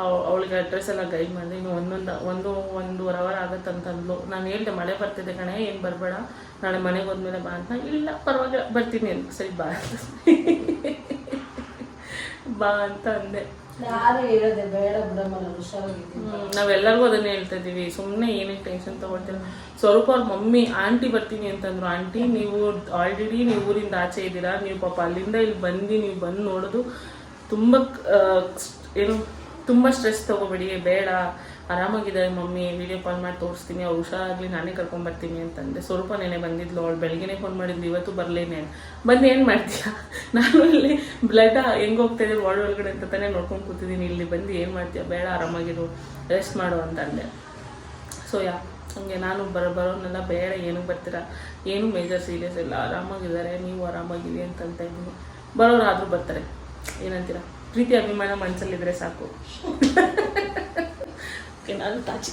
A: ಅವಳಿಗೆ ಅಡ್ರೆಸ್ ಎಲ್ಲ ಗೈಡ್ ಮಾಡಿದೆ. ಇನ್ನು ಒಂದೊಂದು ಒಂದು ಒಂದೂವರೆ ಅವರ್ ಆಗುತ್ತಂತಂದ್ಲು. ನಾನು ಹೇಳಿದೆ ಮಳೆ ಬರ್ತಿದೆ ಕಣೆ ಏನು ಬರಬೇಡ. ನಾಳೆ ಮನೆಗೆ ಹೋದ್ಮೇಲೆ ಬಾ ಅಂತ. ಇಲ್ಲ ಪರವಾಗಿಲ್ಲ ಬರ್ತೀನಿ. ಅಂತ ಸರಿ ಬಾ ಬಾ ಅಂತ ಅಂದೆ. ನಾವೆಲ್ಲರಿಗೂ ಅದನ್ನೇ ಹೇಳ್ತಾ ಇದ್ದೀವಿ. ಸುಮ್ಮನೆ ಏನಕ್ಕೆ ಟೆನ್ಷನ್ ತಗೊಳ್ತೀರ? ಸ್ವಲ್ಪ ಅವ್ರ ಮಮ್ಮಿ ಆಂಟಿ ಬರ್ತೀನಿ ಅಂತಂದ್ರು. ಆಂಟಿ ನೀವು ಆಲ್ರೆಡಿ ನೀವು ಊರಿಂದ ಆಚೆ ಇದ್ದೀರಾ? ನೀವು ಪಾಪ ಅಲ್ಲಿಂದ ಇಲ್ಲಿ ಬಂದು ನೀವು ಬಂದು ನೋಡೋದು ತುಂಬ ಏನು ತುಂಬ ಸ್ಟ್ರೆಸ್ ತಗೋಬೇಡಿ, ಬೇಡ. ಆರಾಮಾಗಿದ್ದಾರೆ ಮಮ್ಮಿ ವಿಡಿಯೋ ಕಾಲ್ ಮಾಡಿ ತೋರಿಸ್ತೀನಿ, ಅವ್ರು ಹುಷಾರಾಗಲಿ, ನಾನೇ ಕರ್ಕೊಂಬರ್ತೀನಿ ಅಂತಂದೆ. ಸ್ವಲ್ಪ ನೆನೆ ಬಂದಿದ್ಲು ಅವಳು, ಬೆಳಗ್ಗೆನೇ ಫೋನ್ ಮಾಡಿದ್ಲು, ಇವತ್ತು ಬರಲೇನೆ ಬಂದು ಏನು ಮಾಡ್ತೀಯಾ? ನಾನು ಇಲ್ಲಿ ಬ್ಲಡ್ ಹೆಂಗೆ ಹೋಗ್ತಾ ಇದ್ರು ವಾರ್ಡ್ ಒಳಗಡೆ ಅಂತ ತಾನೇ ನೋಡ್ಕೊಂಡು ಕೂತಿದ್ದೀನಿ. ಇಲ್ಲಿ ಬಂದು ಏನು ಮಾಡ್ತೀಯಾ? ಬೇಡ, ಆರಾಮಾಗಿರು ರೆಸ್ಟ್ ಮಾಡು ಅಂತಂದೆ. ಸೊ ಯಾ, ಹಂಗೆ ನಾನು ಬರ ಬರೋನ್ನೆಲ್ಲ ಬೇಡ, ಏನಕ್ಕೆ ಬರ್ತೀರಾ? ಏನು ಮೇಜರ್ ಸೀರಿಯಸ್ ಇಲ್ಲ. ಆರಾಮಾಗಿದ್ದಾರೆ, ನೀವು ಆರಾಮಾಗಿರಿ ಅಂತಂತ ಅಂತ ಇದ್ದೀನಿ. ಬರೋರು ಆದರೂ ಬರ್ತಾರೆ. ಏನಂತೀರಾ? ಪ್ರೀತಿ ಅಭಿಮಾನ ಮನಸ್ಸಲ್ಲಿದ್ರೆ ಸಾಕು. ಓಕೆ ನಾನು ತಾಚಿ